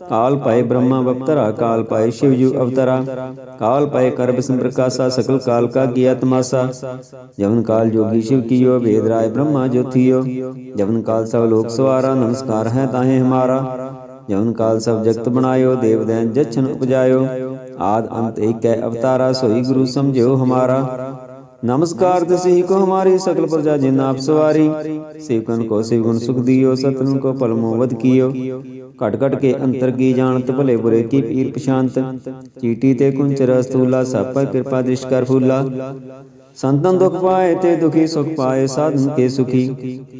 काल पाए ब्रह्मा बप्तरा काल पाए शिवजू अवतरा काल पाए कर बिस्म प्रकाशा सकल काल का किया तमाशा जवन काल जोगी शिव कियो वेद राय ब्रह्मा ज्योतियो जवन काल सब लोक सवारा नमस्कार है ताहे हमारा जवन काल सब जगत बनायो देव दैन जच्छन उपजायो आद अंत एक है अवतारा सोई गुरु समझो हमारा नमस्कार तिसहि को हमारी सकल प्रजा जिन आप सवारी सेवकन को शिव गुण सुख दियो सतन को पल मोवत कियो कट कट के अंतर की जानत भले बुरे की पीर पशांत चीटी ते कुंचर स्थूला सब पर कृपा दृष्ट कर फूला संतन दुख पाए ते दुखी सुख पाए साधन के सुखी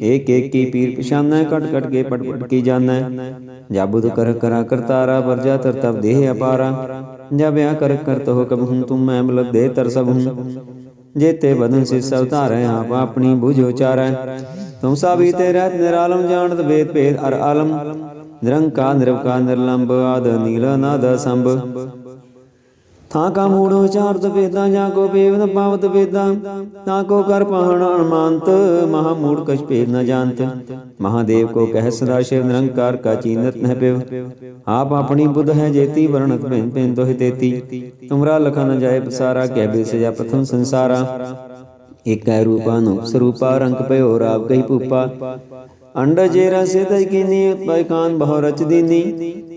एक एक की पीर पिशाना कट कट के पट पट की जाना जाबुद कर करा करतारा पर जा तर तब देह अपारा जब या कर कर तो कब हूँ तुम मैं मलब दे तर सब ਜੇਤੇ ਬਦਨ ਸਿ ਸਭ ਆਪ ਆਪਣੀ ਬੁਝ ਉਚਾਰੈ ਤੁਮ ਸਾਬੀ ਤੇ ਰਹਿਤ ਨਿਰਾਲਮ ਜਾਣਤ ਵੇਦ ਭੇਦ ਅਰ ਆਲਮ ਨਿਰੰਕਾ ਨਿਰਵਕਾਰ ਨਿਰਲੰਭ ਆਦ ਨੀਲ ਨਾਦ ਸੰਭ ਥਾਂ ਕਾ ਮੂੜ ਵਿਚਾਰਤ ਵੇਦਾਂ ਜਾਂ ਕੋ ਪੇਵ ਪਾਵਤ ਵੇਦਾਂ ਤਾਂ ਕੋ ਕਰ ਪਹਣ ਅਨਮਾਨਤ ਮਹਾ ਮੂੜ ਕਛ ਭੇਦ ਨ ਜਾਣਤ। ਮਹਾਦੇਵ ਕੋ ਕਹਿ ਸਦਾ ਸ਼ਿਵ ਨਿਰੰਕਾਰ ਕਾ ਚੀਨਤ ਨਹਿ ਪਿਵ। ਆਪ ਆਪਣੀ ਬੁੱਧ ਹੈ ਜੇਤੀ ਵਰਣਤ ਭਿੰਨ ਭਿੰਨ ਦੋਹਿ ਤੇਤੀ। ਤੁਮਰਾ ਲਖਾ ਨ ਜਾਏ ਪਸਾਰਾ ਕਹਿ ਬੇ ਸਜਾ ਪ੍ਰਥਮ ਸੰਸਾਰਾ। ਏਕੈ ਰੂਪਾ ਨੂੰ ਸਰੂਪਾ, ਰੰਗ ਭਇਓ ਰਾਵ ਕਈ ਭੂਪਾ। ਅੰਡ ਜੇ ਰਸੇ ਤਜ ਕੀਨੀ ਉਤਪੈ ਖਾਨ ਬਹੁ ਰਚ ਦੀਨੀ।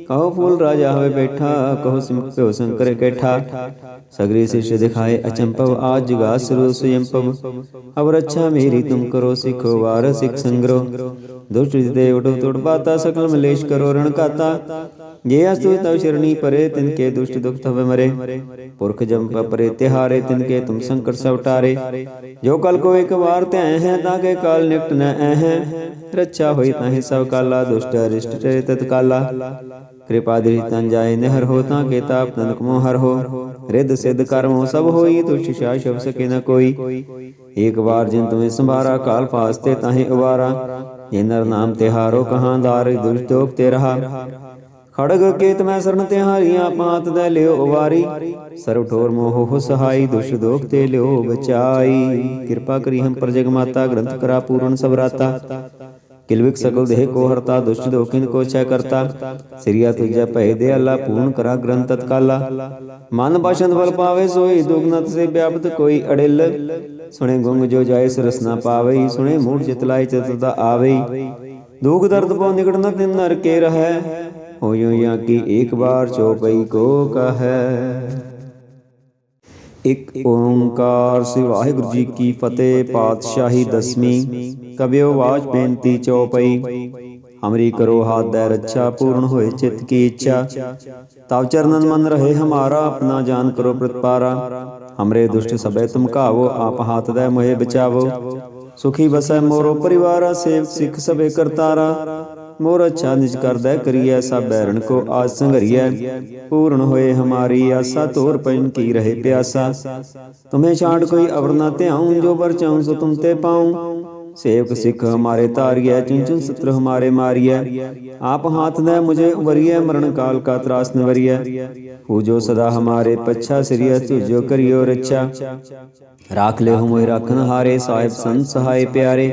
ਕਹੋ ਫੂਲ ਰਾਜਾ ਹੋਵੇ ਬੈਠਾ ਕਹੋ ਸਿਮਪਿਓ ਸ਼ੰਕਰ ਕੈਠਾ। ਸਗਰੀ ਸਿਸ਼ ਦਿਖਾਏ ਅਚੰਪਵ ਆਜ ਜੁਗਾ ਸਰੂ ਸੁਯੰਪਵ ਅਬ ਰੱਛਾ ਮੇਰੀ ਤੁਮ ਕਰੋ ਸਿਖੋ ਵਾਰ ਸਿਖ ਸੰਗਰੋ। ਦੁਸ਼ਟ ਜਿਤੇ ਉਠੋ ਤੁੜ ਪਾਤਾ ਸਕਲ ਮਲੇਸ਼ ਕਰੋ ਰਣ ਕਾਤਾ। ਜੇ ਅਸਤੁ ਤਵ ਸ਼ਰਣੀ ਪਰੇ ਤਿਨ ਕੇ ਦੁਸ਼ਟ ਦੁਖ ਤਵ ਮਰੇ। ਪੁਰਖ ਜੰਪ ਪਰੇ ਤਿਹਾਰੇ ਤਿਨ ਕੇ ਤੁਮ ਸੰਕਟ ਸਭ ਟਾਰੇ ਜੋ ਕਲ ਕੋ ਇੱਕ ਵਾਰ ਧੈ ਹੈ ਤਾਂ ਕੇ ਕਾਲ ਨਿਕਟ ਨ ਐ ਰੱਛਾ ਹੋਈ ਤਾਹੀ ਸਭ ਕਾਲਾ ਦੁਸ਼ਟ ਅਰਿਸ਼ਟ ਤੇ ਤਤਕਾਲਾ ਕਿਰਪਾ ਦ੍ਰਿ ਤਨ ਜਾਏ, ਨਹਿਰ ਹੋ ਤਾਂ ਕੇ ਤਾਪ ਤਨਕ ਮੋ ਹਰ ਹੋ। ਰਿੱਧ ਸਿੱਧ ਕਰਮੋ ਸਭ ਹੋਈ, ਤੁਛ ਸ਼ਾ ਸ਼ਬ ਸਕੇ ਨ ਕੋਈ। ਇੱਕ ਵਾਰ ਜਿਨ ਤੁਮੇ ਸੰਭਾਰਾ, ਕਾਲ ਫਾਸਤੇ ਤਾਹੇ ਉਵਾਰਾ ਜੇ ਨਰ ਨਾਮ ਤਿਹਾਰੋ ਕਹਾਂ ਦਾਰ ਦੁਸ਼ਟੋਕ ਤੇ ਰਹਾ। ਖੜਗ ਕੇਤ ਮੈਂ ਸਰਨ ਤਿਹਾਰੀਆਂ ਪਾਤ ਦੇ ਲਿਓ ਉਵਾਰੀ ਸਰਵ ਠੋਰ ਮੋਹ ਹੋ ਸਹਾਈ ਦੁਸ਼ ਦੋਖ ਤੇ ਲਿਓ ਬਚਾਈ। ਕਿਰਪਾ ਕਰੀ ਹਮ ਪਰ ਜਗ ਮਾਤਾ ਗ੍ਰੰਥ ਕਰਾ ਪੂਰਨ ਸਭ ਰਾਤਾ। ਕਿਲਵਿਕ ਸਕਲ ਦੇਹ ਕੋ ਹਰਤਾ ਦੁਸ਼ਟ ਦੋਖਿਨ ਕੋ ਛੈ ਕਰਤਾ। ਸਿਰਿਆ ਤੁਜੈ ਭੈ ਦੇ ਅੱਲਾ ਪੂਰਨ ਕਰਾ ਗ੍ਰੰਥ ਤਤਕਾਲਾ। ਮਨ ਬਾਸ਼ੰਦ ਬਲ ਪਾਵੇ ਸੋਈ ਦੁਗਨਤ ਸੇ ਵਿਆਪਤ ਕੋਈ ਅੜਿਲ। ਸੁਣੇ ਗੁੰਗ ਜੋ ਜਾਏ ਸਰਸ ਨਾ ਪਾਵਈ ਸੁਣੇ ਮੂੜ ਚਿਤਲਾਈ ਚਤੁਰਤਾ ਆਵਈ। ਦੁਖ ਦਰਦ ਪਉ ਨਿਕਟ ਨ ਤਿਨ ਨਰ ਕੇ ਰਹੈ। ਹੋਇਓ ਜਾਂ ਕੀ ਇੱਕ ਬਾਰ ਚੋਪਈ ਕੋ ਕਹੈ। ਇੱਕ ਓੰਕਾਰ ਸ੍ਰੀ ਵਾਹਿਗੁਰੂ ਜੀ ਕੀ ਫਤਿਹ, ਪਾਤਸ਼ਾਹੀ ਦਸਵੀਂ ਕਬਿਓ ਵਾਜ ਬੇਨਤੀ ਚਉਪਈ ਹਮਰੀ ਕਰੋ ਹਾਥ ਦੇ ਰੱਛਾ, ਪੂਰਨ ਹੋਏ ਚਿਤ ਕੀ ਇੱਛਾ। ਤਵ ਚਰਨਨ ਮਨ ਰਹੇ ਹਮਾਰਾ, ਆਪਣਾ ਜਾਨ ਕਰੋ ਪ੍ਰਤਪਾਰਾ। ਹਮਰੇ ਦੁਸ਼ਟ ਸਭੈ ਤੁਮ ਕਾਵੋ ਆਪ ਹਾਥ ਦੇ ਮੋਹਿ ਬਚਾਵੋ। ਸੁਖੀ ਬਸੈ ਮੋਰੋ ਪਰਿਵਾਰਾ ਸੇਵ ਸਿੱਖ ਸਭੇ ਕਰਤਾਰਾ। ਮੋਰ ਅੱਛਾ ਨਿਜ ਕਰਦਾ ਕਰੀਐ ਸਭ ਬੈਰਣ ਕੋ ਆਜ ਸੰਘਰੀਐ। ਪੂਰਨ ਹੋਏ ਹਮਾਰੀ ਆਸਾ, ਤੋਰ ਪੈਨ ਕੀ ਰਹੇ ਪਿਆਸਾ। ਤੁਮੇ ਛਾੜ ਕੋਈ ਅਵਰ ਨਾ ਧਿਆਉ, ਜੋ ਵਰ ਚਾਹੂੰ ਸੋ ਤੁਮ ਤੇ ਪਾਉ। ਸੇਵਕ ਸਿੱਖ ਹਮਾਰੇ ਧਾਰੀਐ ਚੁੰਚੁਨ ਸਤਰ ਹਮਾਰੇ ਮਾਰੀਐ। ਆਪ ਹਾਥ ਨੇ ਮੁਝੇ ਵਰੀਐ ਮਰਨ ਕਾਲ ਕਾ ਤਰਾਸ ਨਵਰੀਐ। ਹੋ ਜੋ ਸਦਾ ਹਮਾਰੇ ਪੱਛਾ ਸਿਰਿਆ ਤੁਜੋ ਕਰਿਓ ਰੱਛਾ। ਰਾਖ ਲੈ ਹਮੋਇ ਰਖਨ ਹਾਰੇ, ਸਾਹਿਬ ਸੰਤ ਸਹਾਈ ਪਿਆਰੇ।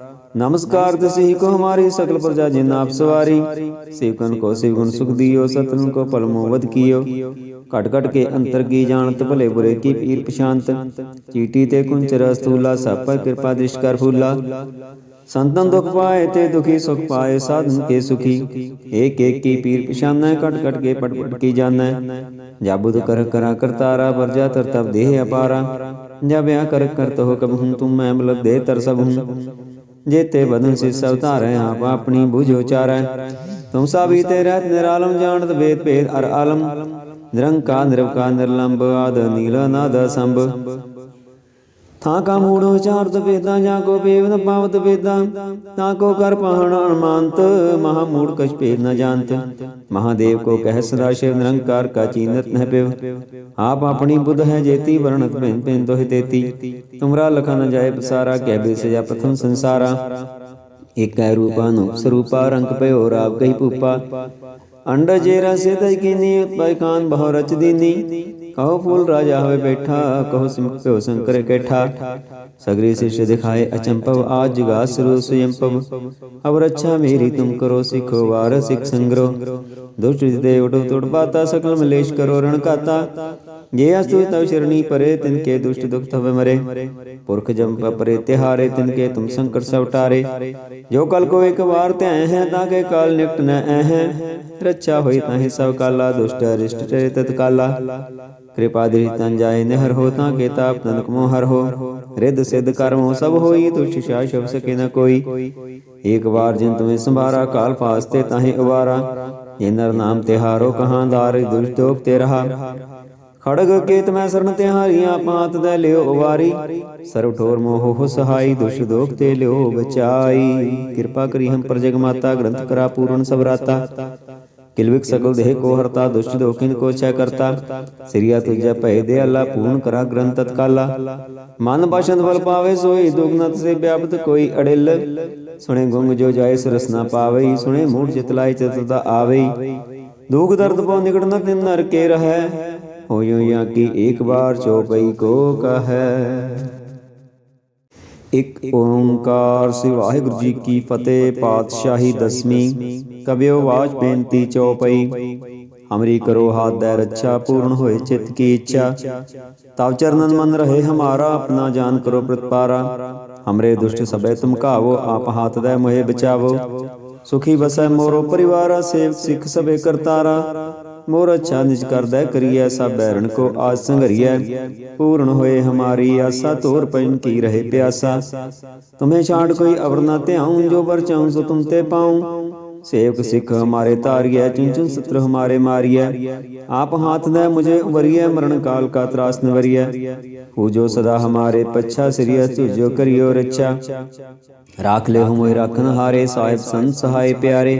ਨਮਸਕਾਰ ਤਸੀ ਕੋ ਹਮਾਰੀ ਸਕਲ ਪ੍ਰਜਾ ਜਿਨ ਆਪ ਸਵਾਰੀ। ਸੇਵਕਨ ਕੋ ਸੇਵਗੁਣ ਸੁਖ ਦਿਓ ਸਤਨ ਕੋ ਪਰਮੋ ਵਧ ਕੀਓ। ਘਟ ਘਟ ਕੇ ਅੰਤਰ ਕੀ ਜਾਣਤ, ਭਲੇ ਬੁਰੇ ਕੀ ਪੀਰ ਪਛਾਨਤ ਚੀਟੀ ਤੇ ਕੁੰਚਰ ਅਸਤੂਲਾ ਸਭ ਪਰ ਕਿਰਪਾ ਦ੍ਰਿਸ਼ ਕਰ ਫੂਲਾ। ਸੰਤਨ ਦੁਖ ਪਾਏ ਤੇ ਦੁਖੀ ਸੁਖ ਪਾਏ, ਸਾਧਨ ਕੇ ਸੁਖੀ। ਏਕ ਏਕ ਕੀ ਪੀਰ ਪਛਾਨੈ ਕਟ ਕਟ ਕੇ ਪਟ ਪਟ ਕੀ ਜਾਣੈ। ਜਾਬੁਦ ਕਰ ਕਰਾ, ਕਰਤਾਰਾ, ਵਰਜਾ ਤਰ ਤਬ ਦੇਹ ਅਪਾਰਾ। ਜਬ ਆ ਕਰ ਕਰਤ ਹੋ ਕਬ ਹੂੰ ਤੁਮ ਮੈਂ ਮਲਕ ਦੇ ਤਰ ਸਭ ਹੂੰ ਜੇਤੇ ਬਦਨ ਸਿ ਸਭ ਧਾਰੈ, ਆਪ ਆਪਣੀ ਬੁਝ ਚਾਰੈ। ਤੁਮ ਸਾਬੀ ਤੇ ਰਹਿਤ ਨਿਰਾਲਮ ਜਾਣਤ ਵੇਦ ਭੇਦ ਅਰ ਆਲਮ। ਨਿਰੰਕਾਰ, ਨਿਰਵਕਾਰ, ਨਿਰਲੰਬ, ਆਦ, ਨੀਲ ਨਾਦ ਸੰਭ ਥਾਂ ਕਾ ਮੂੜੋ ਚਾਰਤ ਵੇਦਾਂ ਜਾਂ ਕੋ ਪੇਵ ਪਾਵਤ ਵੇਦਾਂ ਤਾਂ ਕੋ ਕਰ ਪਹਣ ਅਨਮਾਨਤ ਮਹਾ ਮੂੜ ਕਛ ਭੇਦ ਨ ਜਾਣਤ। ਮਹਾਦੇਵ ਕੋ ਕਹਿ ਸਦਾ ਸ਼ਿਵ ਨਿਰੰਕਾਰ ਕਾ ਚੀਨਤ ਨਹਿ ਪਿਵ। ਆਪ ਆਪਣੀ ਬੁੱਧ ਹੈ ਜੇਤੀ ਵਰਣਤ ਭਿੰਨ ਭਿੰਨ ਦੋਹਿ ਦੇਤੀ ਤੁਮਰਾ ਲਖਾ ਨ ਜਾਏ ਪਸਾਰਾ ਕਹਿ ਬੇ ਸਜਾ ਪ੍ਰਥਮ ਸੰਸਾਰਾ। ਏਕੈ ਰੂਪਾ ਨੂੰ ਸਰੂਪਾ, ਰੰਗ ਭਇਓ ਰਾਵ ਕਹੀ ਭੂਪਾ। ਅੰਡ ਜੇਰਾ ਰਸੇ ਕੀਨੀ ਉਤਪੈ ਖਾਨ ਬਹੁ ਰਚ ਦੀਨੀ। ਕਹੋ ਫੂਲ ਰਾਜਾ ਹੋਵੇ ਬੈਠਾ, ਕਹੋ ਸਿੰਪਿਓ ਸੰਕਰ ਕੈਠਾ। ਸਗਰੀ ਸਿਸ਼ ਦਿਖਾਏ ਅਚੰਪਵ ਆਜ ਜਗਾ ਸਰੋ ਸੁਯੰਪਵ ਅਬ ਰੱਛਾ ਮੇਰੀ ਤੁਮ ਕਰੋ ਸਿਖੋ, ਵਾਰ ਸਿਖ ਸੰਗਰੋ। ਦੁਸ਼ਟ ਦੇ ਉਡੋ ਤੁੜ ਸਕਲ ਮਲੇਸ਼ ਕਰੋ ਰਣ ਕਾਤਾ ਜੇ ਅਸਤੁ ਤਵ ਸ਼ਰਣੀ ਪਰੇ, ਤਿਨ ਕੇ ਦੁਸ਼ਟ ਦੁਖ ਤਵ ਮਰੇ। ਪੁਰਖ ਜਮ ਪਰੇ, ਤਿਹਾਰੇ ਤਿਨ ਕੇ ਤੁਮ ਸੰਕਟ ਸਭ ਟਾਰੇ। ਜੋ ਕਲ ਕੋ ਇੱਕ ਵਾਰ ਧਿਆਏ ਹੈ, ਤਾਂ ਕੇ ਕਾਲ ਨਿਕਟ ਨ ਐ ਰੱਛਾ ਹੋਈ ਤਾਹੀ ਸਭ ਕਾਲਾ, ਦੁਸ਼ਟ ਅਰਿਸ਼ਟ ਚਰੇ ਤਤ ਕਿਰਪਾ ਦ੍ਰਿ ਤਨ ਜਾਏ ਨਹਿਰ ਹੋ ਤਾਂ ਕੇ ਤਾਪ ਤਨਕ ਮੋ ਹਰ ਹੋ। ਰਿੱਧ ਸਿੱਧ ਕਰਮੋ ਸਭ ਹੋਈ ਤੁਛ ਸ਼ਾ ਸ਼ਬ ਸਕੇ ਨ ਕੋਈ। ਇੱਕ ਵਾਰ ਜਿਨ ਤੁਮੇ ਸੰਭਾਰਾ, ਕਾਲ ਫਾਸਤੇ ਤਾਹੇ ਉਵਾਰਾ ਇਹ ਨਰ ਨਾਮ ਤਿਹਾਰੋ ਕਹਾਂ ਦਾਰ ਦੁਸ਼ਟ ਤੇ ਰਹਾ। ਖੜਗ ਕੇਤ ਮੈਂ ਸਰਨ ਤਿਹਾਰੀਆਂ ਪਾਤ ਦੇ ਲਿਓ ਉਵਾਰੀ ਸਰਵ ਠੋਰ ਮੋਹ ਹੋ ਸਹਾਈ, ਦੁਸ਼ ਦੋਖ ਤੇ ਲਿਓ ਬਚਾਈ। ਕਿਰਪਾ ਕਰੀ ਹਮ ਪਰ ਜਗ ਮਾਤਾ ਗ੍ਰੰਥ ਕਰਾ ਪੂਰਨ ਸਭ ਰਾਤਾ। ਕਿਲਵਿਕ ਸਕਲ ਦੇਹ ਕੋ ਹਰਤਾ, ਦੁਸ਼ਟ ਦੋਖਿਨ ਕੋ ਛੈ ਕਰਤਾ। ਸ੍ਰੀਆ ਤੁਜੈ ਭੈ ਦੇ ਅੱਲਾ ਪੂਰਨ ਕਰਾ ਗ੍ਰੰਥ ਤਤਕਾਲਾ। ਮਨ ਬਾਸ਼ੰਦ ਫਲ ਪਾਵੇ ਸੋਈ ਦੁਗਨਤ ਸੇ ਵਿਆਪਤ ਕੋਈ ਅੜਿਲ। ਸੁਣੇ ਗੁੰਗ ਜੋ ਜਾਏ, ਸਰਸ ਪਾਵੇ ਸੁਣੇ ਮੂੜ ਚਿਤਲਾਈ ਚਤਦਾ ਆਵਈ। ਦੁਖ ਦਰਦ ਪਉ, ਨਿਕਟ ਨ ਤਿਨ ਨਰ ਕੇ ਰਹੈ। ਹੋਇਓ ਜਾਂ ਕੀ ਇੱਕ ਬਾਰ ਚੋਪਈ ਕੋ ਕਹੈ। ਇਕ ਓੰਕਾਰ ਸ੍ਰੀ ਵਾਹਿਗੁਰੂ ਜੀ ਕੀ ਫਤਿਹ ਪਾਤਸ਼ਾਹੀ ਦਸਵੀਂ ਕਬਿਓ ਬਾਜ ਬੇਨਤੀ ਚਉਪਈ ਹਮਰੀ ਕਰੋ ਹਾਥ ਦੇ ਰੱਛਾ, ਪੂਰਨ ਹੋਏ ਚਿਤ ਕੀ ਇੱਛਾ। ਤਵ ਚਰਨਨ ਮਨ ਰਹੇ ਹਮਾਰਾ, ਆਪਣਾ ਜਾਨ ਕਰੋ ਪ੍ਰਤਪਾਰਾ। ਹਮਰੇ ਦੁਸ਼ਟ ਸਭੈ ਤੁਮ ਕਾਵੋ ਆਪ ਹਾਥ ਦੇ ਮੋਹਿ ਬਚਾਵੋ। ਸੁਖੀ ਬਸੈ ਮੋਰੋ ਪਰਿਵਾਰਾ ਸੇਵ ਸਿੱਖ ਸਭੇ ਕਰਤਾਰਾ। ਮੋਰ ਅੱਛਾ ਨਿਜ ਕਰਦਾ ਕਰੀਐ ਸਭ ਬੈਰਣ ਕੋ ਆਜ ਸੰਘਰੀਐ। ਪੂਰਨ ਹੋਏ ਹਮਾਰੀ ਆਸਾ ਤੋਰ ਪੈਨ ਕੀ ਰਹੇ ਪਿਆਸਾ। ਤੁਮੇ ਛਾੜ ਕੋਈ ਅਵਰ ਨਾ ਧਿਆਉ, ਜੋ ਵਰ ਚਾਉ ਸੋ ਤੁਮ ਤੇ ਪਾਉ। ਸੇਵਕ ਸਿੱਖ ਹਮਾਰੇ ਤਾਰੀਐ ਚੁਨ ਸਤਰ ਹਮਾਰੇ ਮਾਰੀਐ। ਆਪ ਹਾਥ ਦੇ ਮੁਝੇ ਉਵਰੀਐ ਮਰਨ ਕਾਲ ਕਾ ਤਰਾਸ ਨਵਰੀਐ ਪੂਜੋ ਸਦਾ ਹਮਾਰੇ ਪੱਛਾ ਸ੍ਰੀਅ ਤੁਜੋ ਕਰਿਓ ਰੱਛਾ। ਰਾਖ ਲੈ ਹੋ ਮੋਹਿ ਹਾਰੇ, ਸਾਹਿਬ ਸੰਤ ਸਹਾਇ ਪਿਆਰੇ।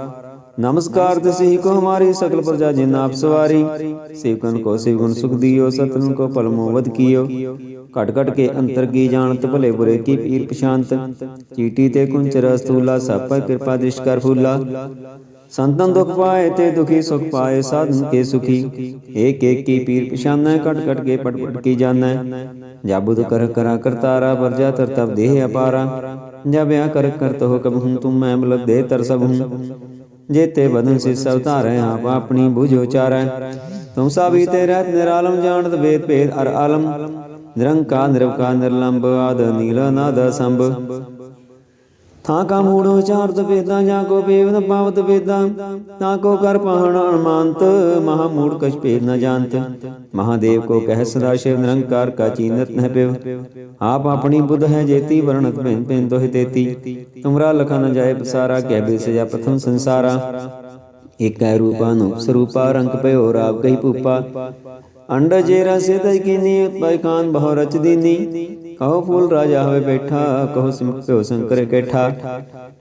नमस्कार तिसहि को हमारी सकल प्रजा जिन आप सवारी सेवकन को शिव गुण सुख दियो सतन को पल मोवत कियो ਘਟ ਘਟ ਕੇ ਅੰਤਰ ਕੀ ਜਾਣਤ ਭਲੇ ਬੁਰੇ ਕੀ ਪੀਰ ਪਛਾਨਤ ਚੀਟੀ ਤੇ ਕੁੰਚਰ ਸਥੂਲਾ ਸਭ ਪਰ ਕਿਰਪਾ ਦ੍ਰਿਸ਼ ਕਰ ਫੂਲਾ ਸੰਤਨ ਦੁਖ ਪਾਏ ਤੇ ਦੁਖੀ ਸੁਖ ਪਾਏ ਸਾਧਨ ਕੇ ਸੁਖੀ ਏਕ ਏਕ ਕੀ ਪੀਰ ਪਛਾਨੈ ਘਟ ਘਟ ਕੇ ਪਟ ਪਟ ਕੀ ਜਾਣੈ ਜਾਬੁਦ ਕਰ ਕਰਾ ਕਰਤਾਰਾ ਵਰਜਾ ਤਰ ਤਬ ਦੇਹ ਅਪਾਰਾ ਜਬ ਆ ਕਰ ਕਰਤ ਹੋ ਕਬ ਹੂੰ ਤੁਮ ਮੈਂ ਮਲਬ ਦੇ ਤਰ ਸਭ ਹੂੰ ਜੇਤੇ ਬਦਨ ਸਿ ਸਭ ਧਾਰੈ ਆਪ ਆਪਣੀ ਬੁਝੋ ਚਾਰੈ। ਤੁਮ ਸਾਬੀ ਤੇ ਰਹਿਤ ਨਿਰਾਲਮ ਜਾਣਤ ਵੇਦ ਭੇਦ ਅਰ ਆਲਮ। ਨਿਰੰਕਾਰ ਨਿਰਵਕਾਰ ਨਿਰਲੰਬ ਆਦ ਨੀਲ ਨਾਦ ਸੰਭ ਥਾਂ ਕਾ ਮੂੜੋ ਚਾਰਤ ਵੇਦਾਂ ਜਾਂ ਕੋ ਪੇਵ ਪਾਵਤ ਵੇਦਾਂ ਤਾਂ ਕੋ ਕਰ ਪਹਣ ਅਨਮਾਨਤ ਮਹਾ ਮੂੜ ਕਛ ਭੇਦ ਨ ਜਾਣਤ। ਮਹਾਦੇਵ ਕੋ ਕਹਿ ਸਦਾ ਸ਼ਿਵ ਨਿਰੰਕਾਰ ਕਾ ਚੀਨਤ ਨਹਿ ਪਿਵ। ਆਪ ਆਪਣੀ ਬੁੱਧ ਹੈ ਜੇਤੀ, ਵਰਣਤ ਭਿੰਨ ਭਿੰਨ ਦੋਹਿ ਦੇਤੀ ਤੁਮਰਾ ਲਖਾ ਨ ਜਾਏ ਪਸਾਰਾ ਕਹਿ ਬੇ ਸਜਾ ਪ੍ਰਥਮ ਸੰਸਾਰਾ। ਏਕੈ ਰੂਪਾ ਨੂੰ ਸਰੂਪਾ, ਰੰਗ ਭਇਓ ਰਾਵ ਕਹੀ ਭੂਪਾ। ਅੰਡ ਜੇ ਰਸੇ ਤਜ ਕੀਨੀ ਉਤਪੈ ਖਾਨ ਬਹੁ ਰਚ ਦੀਨੀ। ਕਹੋ ਫੂਲ ਰਾਜਾ ਹੋਵੇ ਬੈਠਾ, ਕਹੋ ਸਿਮ ਸੰਕਰ ਕੈਠਾ।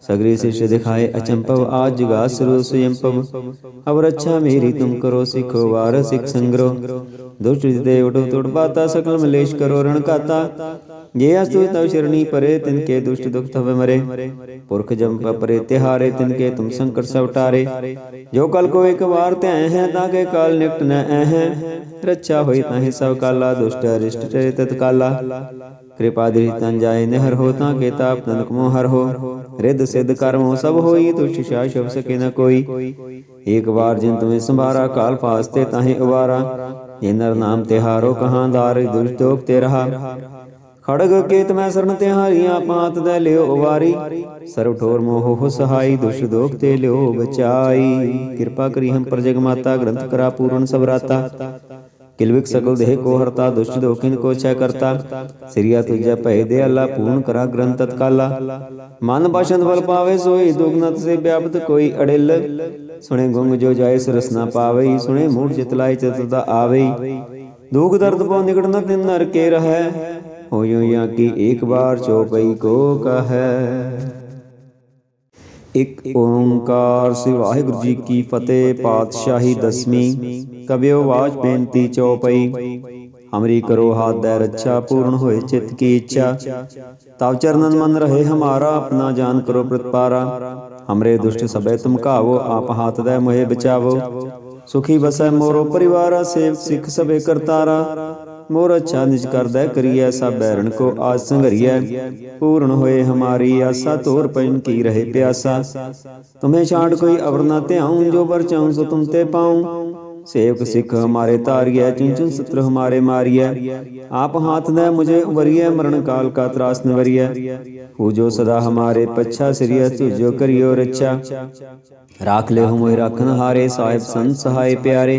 ਸਗਰੀ ਸਿਸ਼ ਦਿਖਾਏ ਅਚੰਪਵ ਆਜ ਜੁਗਾ ਸਰੂ ਸੁਯੰਪਵ ਅਬ ਰੱਛਾ ਮੇਰੀ ਤੁਮ ਕਰੋ, ਸਿਖੋ ਵਾਰ ਸਿਖ ਸੰਗਰੋ। ਦੁਸ਼ਟ ਦੇ ਉਟੋ ਤੁੜ ਪਾਤਾ, ਸਕਲ ਮਲੇਸ਼ ਕਰੋ, ਰਣ ਕਾਤਾ ਜੇ ਅਸਤੁ ਤਵ ਸ਼ਰਣੀ ਪਰੇ, ਤਿਨ ਕੇ ਦੁਸ਼ਟ ਦੁਖ ਤਵ ਮਰੇ। ਪੁਰਖ ਜੰਪ ਪਰੇ, ਤਿਹਾਰੇ ਤਿਨ ਕੇ ਤੁਮ ਸੰਕਟ ਸਭ ਟਾਰੇ। ਜੋ ਕਲ ਕੋ ਇੱਕ ਵਾਰ ਧੈ ਹੈ, ਤਾਂ ਕੇ ਕਾਲ ਨਿਕਟ ਨ ਐਹੈ ਰੱਛਾ ਹੋਈ ਤਾਹੇ ਸਭ ਕਾਲਾ, ਦੁਸ਼ਟ ਅਰਿਸ਼ਟ ਚਰੇ ਤਤ ਕਿਰਪਾ ਦ੍ਰਿ ਤਨ ਜਾਏ, ਨਿਹਰ ਹੋ ਤਾਂ ਕੇ ਤਾਪ ਤਨਕ ਮੋ ਹਰ ਹੋ। ਰਿੱਧ ਸਿੱਧ ਕਰਮੋ ਸਭ ਹੋਈ, ਦੁਸ਼ਟ ਸ਼ਾ ਸ਼ਬ ਸਕੇ ਨ ਕੋਈ। ਏਕ ਵਾਰ ਜਿਨ ਤੁਮੇ ਸੰਭਾਰਾ, ਕਾਲ ਫਾਸਤੇ ਤਾਹੇ ਉਵਾਰਾ ਜੇ ਨਰ ਨਾਮ ਤਿਹਾਰੋ ਕਹਾਂ ਦਾਰ ਤੇ ਰਹਾ। ਖੜਗ ਕੇਤ ਮੈਂ ਸਰਨ ਤੇ ਹਾਰੀਆਂ, ਪਾਤ ਦੇ ਲਿਓ ਉਵਾਰੀ ਸਰਵ ਠੋਰ ਮੋਹ ਹੋ ਸਹਾਈ ਦੁਸ਼ ਦੋਖ ਤੇ ਲਿਓ ਬਚਾਈ। ਕਿਰਪਾ ਕਰੀ ਹਮ ਪਰ ਜਗ ਮਾਤਾ ਗ੍ਰੰਥ ਕਰਾ ਪੂਰਨ ਸਭ ਰਾਤਾ। ਕਿਲਵਿਕ ਸਕਲ ਦੇਹ ਕੋ ਹਰਤਾ ਦੁਸ਼ਟ ਦੋਖਿਨ ਕੋ ਛੈ ਕਰਤਾ। ਸਿਰਿਆ ਤੁਜੈ ਭੈ ਦੇ ਅੱਲਾ ਪੂਰਨ ਕਰਾ ਗ੍ਰੰਥ ਤਤਕਾਲਾ। ਮਨ ਬਾਸ਼ੰਦ ਫਲ ਪਾਵੇ ਸੋਈ ਦੁਗਨਤ ਸੇ ਵਿਆਪਤ ਕੋਈ ਅੜਿਲ। ਸੁਣੇ ਗੁੰਗ ਜੋ ਜਾਏ ਸਰਸ ਨਾ ਪਾਵਈ ਸੁਣੇ ਮੂੜ ਚਿਤਲਾਈ ਚਤਦਾ ਆਵਈ। ਦੁਖ ਦਰਦ ਪਉ ਨਿਕਟ ਨ ਤਿਨ ਨਰ ਕੇ ਰਹੈ। ਹੋਇਓ ਜਾਂ ਕੀ ਇੱਕ ਬਾਰ ਚੋਪਈ ਕੋ ਕਹੈ। ਇੱਕ ਓੰਕਾਰ ਸ੍ਰੀ ਵਾਹਿਗੁਰੂ ਜੀ ਕੀ ਫਤਿਹ, ਪਾਤਸ਼ਾਹੀ ਦਸਵੀਂ ਕਬਿਓ ਵਾਜ ਬੇਨਤੀ ਚਉਪਈ ਹਮਰੀ ਕਰੋ ਹਾਥ ਦੇ ਰੱਛਾ, ਪੂਰਨ ਹੋਏ ਚਿਤ ਕੀ ਇੱਛਾ। ਤਵ ਚਰਨਨ ਮਨ ਰਹੇ ਹਮਾਰਾ, ਆਪਣਾ ਜਾਨ ਕਰੋ ਪ੍ਰਤਪਾਰਾ। ਹਮਰੇ ਦੁਸ਼ਟ ਸਭੇ ਤੁਮ ਕਾਵੋ ਆਪ ਹਾਥ ਦੇ ਮੋਹਿ ਬਚਾਵੋ। ਸੁਖੀ ਬਸੈ ਮੋਰੋ ਪਰਿਵਾਰਾ ਸੇਵ ਸਿੱਖ ਸਭੇ ਕਰਤਾਰਾ। ਮੋਰ ਅੱਛਾ ਨਿਜ ਕਰਦਾ ਕਰੀਐ ਸਭ ਬੈਰਣ ਕੋ ਆਜ ਸੰਘਰੀਐ। ਪੂਰਨ ਹੋਏ ਹਮਾਰੀ ਆਸਾ ਤੋਰ ਪੈਨ ਕੀ ਰਹੇ ਪਿਆਸਾ। ਤੁਮੇ ਛਾੜ ਕੋਈ ਅਵਰ ਨਾ ਧਿਆਉ, ਜੋ ਬਰ ਚਾਉ ਸੋ ਤੁਮ ਤੇ ਪਾਉ। ਸੇਵਕ ਸਿੱਖ ਹਮਾਰੇ ਤਾਰੀਐ ਚੁਨ ਸਤਰ ਹਮਾਰੇ ਮਾਰੀਐ। ਆਪ ਹਾਥ ਦੇ ਮੁਝੇ ਉਵਰੀਐ, ਮਰਨ ਕਾਲ ਕਾ ਤਰਾਸ ਨਿਵਰੀਐ। ਪੂਜੋ ਸਦਾ ਹਮਾਰੇ ਪੱਛਾ ਸਿਰਿਐ, ਤੁਜੋ ਕਰਿਓ ਰੱਛਾ। ਰਾਖ ਲੈ ਹੁ ਰਾਖਨ ਹਾਰੇ, ਸਾਹਿਬ ਸੰਤ ਸਹਾਇ ਪਿਆਰੇ।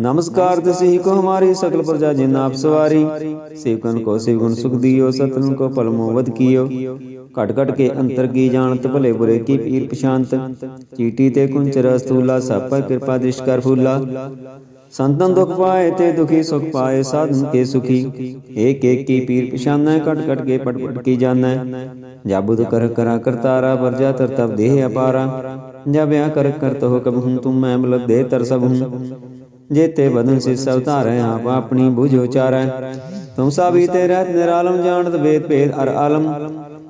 नमस्कार दसही को हमारी सकल प्रजा जिन आप सवारी सेवकन को शिवगुण सुख दियो सतन को पलमो वध कियो कट कट के अंतर की जानत भले बुरे की पीर पशांत चीटी ते कुंच रस्तूला सब पर कृपा दृष्ट कर फूला संतन दुख पाए ते दुखी सुख पाए साधन के सुखी एक एक की पीर पिशाना कट कट के पट पट की जाना जाबुद कर करा करतारा बरजा तर तब देह अपारा जब या कर कर तो कब हूं तुम मैं मतलब दे तर सब हूं जेते बदन से सब तारे आप अपनी बुझो चारै तुम साबी ते रहत निरालम जानत वेद भेद अर आलम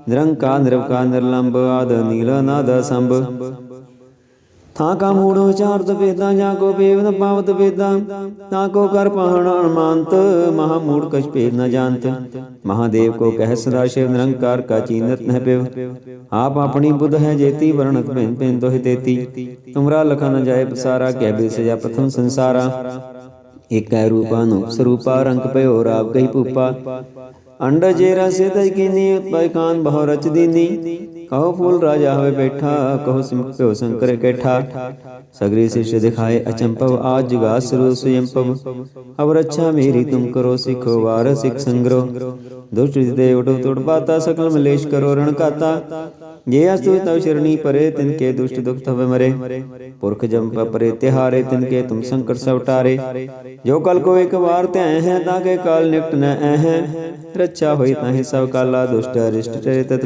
निरंका निरवका निर्लंब आद नील नाद संभ ਥਾਂ ਕਾ ਮੂੜ ਵਿਚਾਰਤ ਵੇਦਾਂ ਜਾਂ ਕੋ ਬੇਵ ਪਾਵਤ ਵੇਦਾਂ ਤਾਂ ਕੋ ਕਰ ਪਹਣ ਅਨਮਾਨਤ ਮਹਾ ਮੂੜ ਕਛ ਭੇਦ ਨ ਜਾਣਤ ਮਹਾਦੇਵ ਕੋ ਕਹਿ ਸਦਾ ਸ਼ਿਵ ਨਿਰੰਕਾਰ ਕਾ ਚੀਨਤ ਨਹਿ ਪਿਵ। ਆਪ ਆਪਣੀ ਬੁੱਧ ਹੈ ਜੇਤੀ ਵਰਣਤ ਭਿੰਨ ਭਿੰਨ ਦੋਹਿ ਤੇਤੀ। ਤੁਮਰਾ ਲਖਾ ਨ ਜਾਏ ਪਸਾਰਾ ਕਹਿ ਬੇ ਸਜਾ ਪ੍ਰਥਮ ਸੰਸਾਰਾ। ਏਕੈ ਰੂਪਾ ਨੂੰ ਸਰੂਪਾ, ਰੰਗ ਭਇਓ ਰਾਵ ਕਹੀ ਭੂਪਾ। ਅੰਡ ਜੇ ਰਸੇ ਤਜ ਕੀਨੀ ਉਤਪੈ ਖਾਨ ਬਹੁ ਰਚ ਦੀਨੀ। ਕਹੋ ਫੂਲ ਰਾਜਾ ਹੋਵੇ ਬੈਠਾ, ਕਹੋ ਸਿਮ ਪਿਓ ਸੰਕਰ ਕੈਠਾ। ਸਗਰੀ ਸਿਸ਼ ਦਿਖਾਏ ਅਚੰਪਵ ਆਜ ਜੁਗਾ ਸਰੂ ਸੁਯੰਪਵ ਅਬ ਰੱਛਾ ਮੇਰੀ ਤੁਮ ਕਰੋ ਸਿਖੋ, ਵਾਰ ਸਿਖ ਸੰਗਰੋ। ਦੁਸ਼ਟ ਦੇ ਉਟੋ ਤੁੜ ਪਾਤਾ, ਸਕਲ ਮਲੇਸ਼ ਕਰੋ, ਰਣ ਕਾਤਾ ਜੇ ਅਸਤੁ ਤਵ ਸ਼ਰਣੀ ਪਰੇ, ਤਿਨ ਕੇ ਦੁਸ਼ਟ ਦੁਖ ਤਵ ਮਰੇ। ਪੁਰਖ ਜੰਪ ਪਰੇ, ਤਿਹਾਰੇ ਤਿਨ ਕੇ ਤੁਮ ਸੰਕਟ ਸਭ ਟਾਰੇ। ਜੋ ਕਲ ਕੋ ਇੱਕ ਵਾਰ ਧੈ ਹੈ, ਤਾਂ ਕੇ ਕਾਲ ਨਿਕਟ ਨ ਐਹੈ ਰੱਛਾ ਹੋਈ ਤਾਹੇ ਸਭ ਕਾਲਾ, ਦੁਸ਼ਟ ਅਰਿਸ਼ਟ ਚਰੇ ਤਤ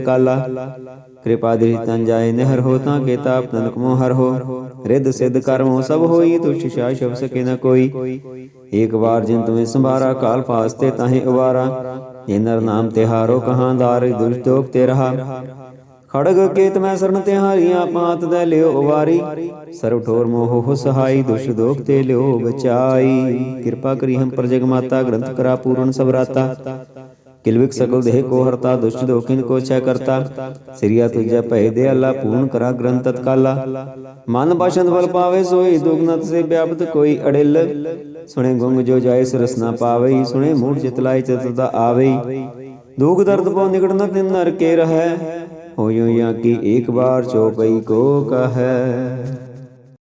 ਕਿਰਪਾ ਦ੍ਰਿ ਤਨ ਜਾਏ, ਨਿਹਰ ਹੋ ਤਾਂ ਕੇ ਤਾਪ ਤਨਕ ਮੋ ਹਰ ਹੋ। ਰਿੱਧ ਸਿੱਧ ਕਰਮੋ ਸਭ ਹੋਈ ਦੁਸ਼ਟ ਸ਼ਾ ਸ਼ਬ ਸਕੇ ਨ ਕੋਈ। ਏਕ ਵਾਰ ਜਿਨ ਤੁਮੇ ਸੰਭਾਰਾ, ਕਾਲ ਫਾਸਤੇ ਤਾਹੇ ਉਵਾਰਾ ਜੇ ਨਰ ਨਾਮ ਤਿਹਾਰੋ ਕਹਾਂ ਦਾਰ, ਦੁਸ਼ਟ ਦੋਖ ਤੇ ਰਹਾ। ਖੜਗ ਕੇਤ ਮੈਂ ਸਰਨ ਤੇ ਹਾਰੀਆਂ ਦੇ ਲਿਓ ਉਵਾਰੀ ਸਰਵ ਠੋਰ ਮੋਹ ਸਹਾਈ ਦੁਸ਼ ਦੋਖ ਤੇ ਲਿਓ ਬਚਾਈ। ਕਿਰਪਾ ਕਰੀ ਹਮ ਪਰ ਜਗ ਮਾਤਾ, ਗ੍ਰੰਥ ਕਰਾ ਪੂਰਨ ਸਭ ਰਾਤਾ। ਕਿਲਵਿਕ ਸਕਲ ਦੇਹ ਕੋ ਹਰਤਾ, ਦੁਸ਼ਟ ਦੋਖਿਨ ਕੋ ਛੈ ਕਰਤਾ। ਸਿਰਿਆ ਤੁਜੈ ਭੈ ਦੇ ਅੱਲਾ ਪੂਰਨ ਕਰਾ ਗ੍ਰੰਥ ਤਤਕਾਲਾ। ਮਨ ਬਾਸ਼ੰਦ ਫਲ ਪਾਵੇ ਸੋਈ ਦੁਗਨਤ ਸੇ ਵਿਆਪਤ ਕੋਈ ਅੜਿਲ। ਸੁਣੇ ਗੁੰਗ ਜੋ ਜਾਏ ਸਰਸ ਪਾਵੇ ਸੁਣੇ ਮੂੜ ਚਿਤਲਾਈ ਚਤਦਾ ਆਵੇ ਦੁਖ ਦਰਦ ਪਉ ਨਿਕਟ ਨ ਤਿਨ ਨਰ ਕੇ ਰਹੈ। ਹੋਇਓ ਜਾਂ ਕੀ ਇੱਕ ਬਾਰ ਚੋਪਈ ਕੋ ਕਹੈ।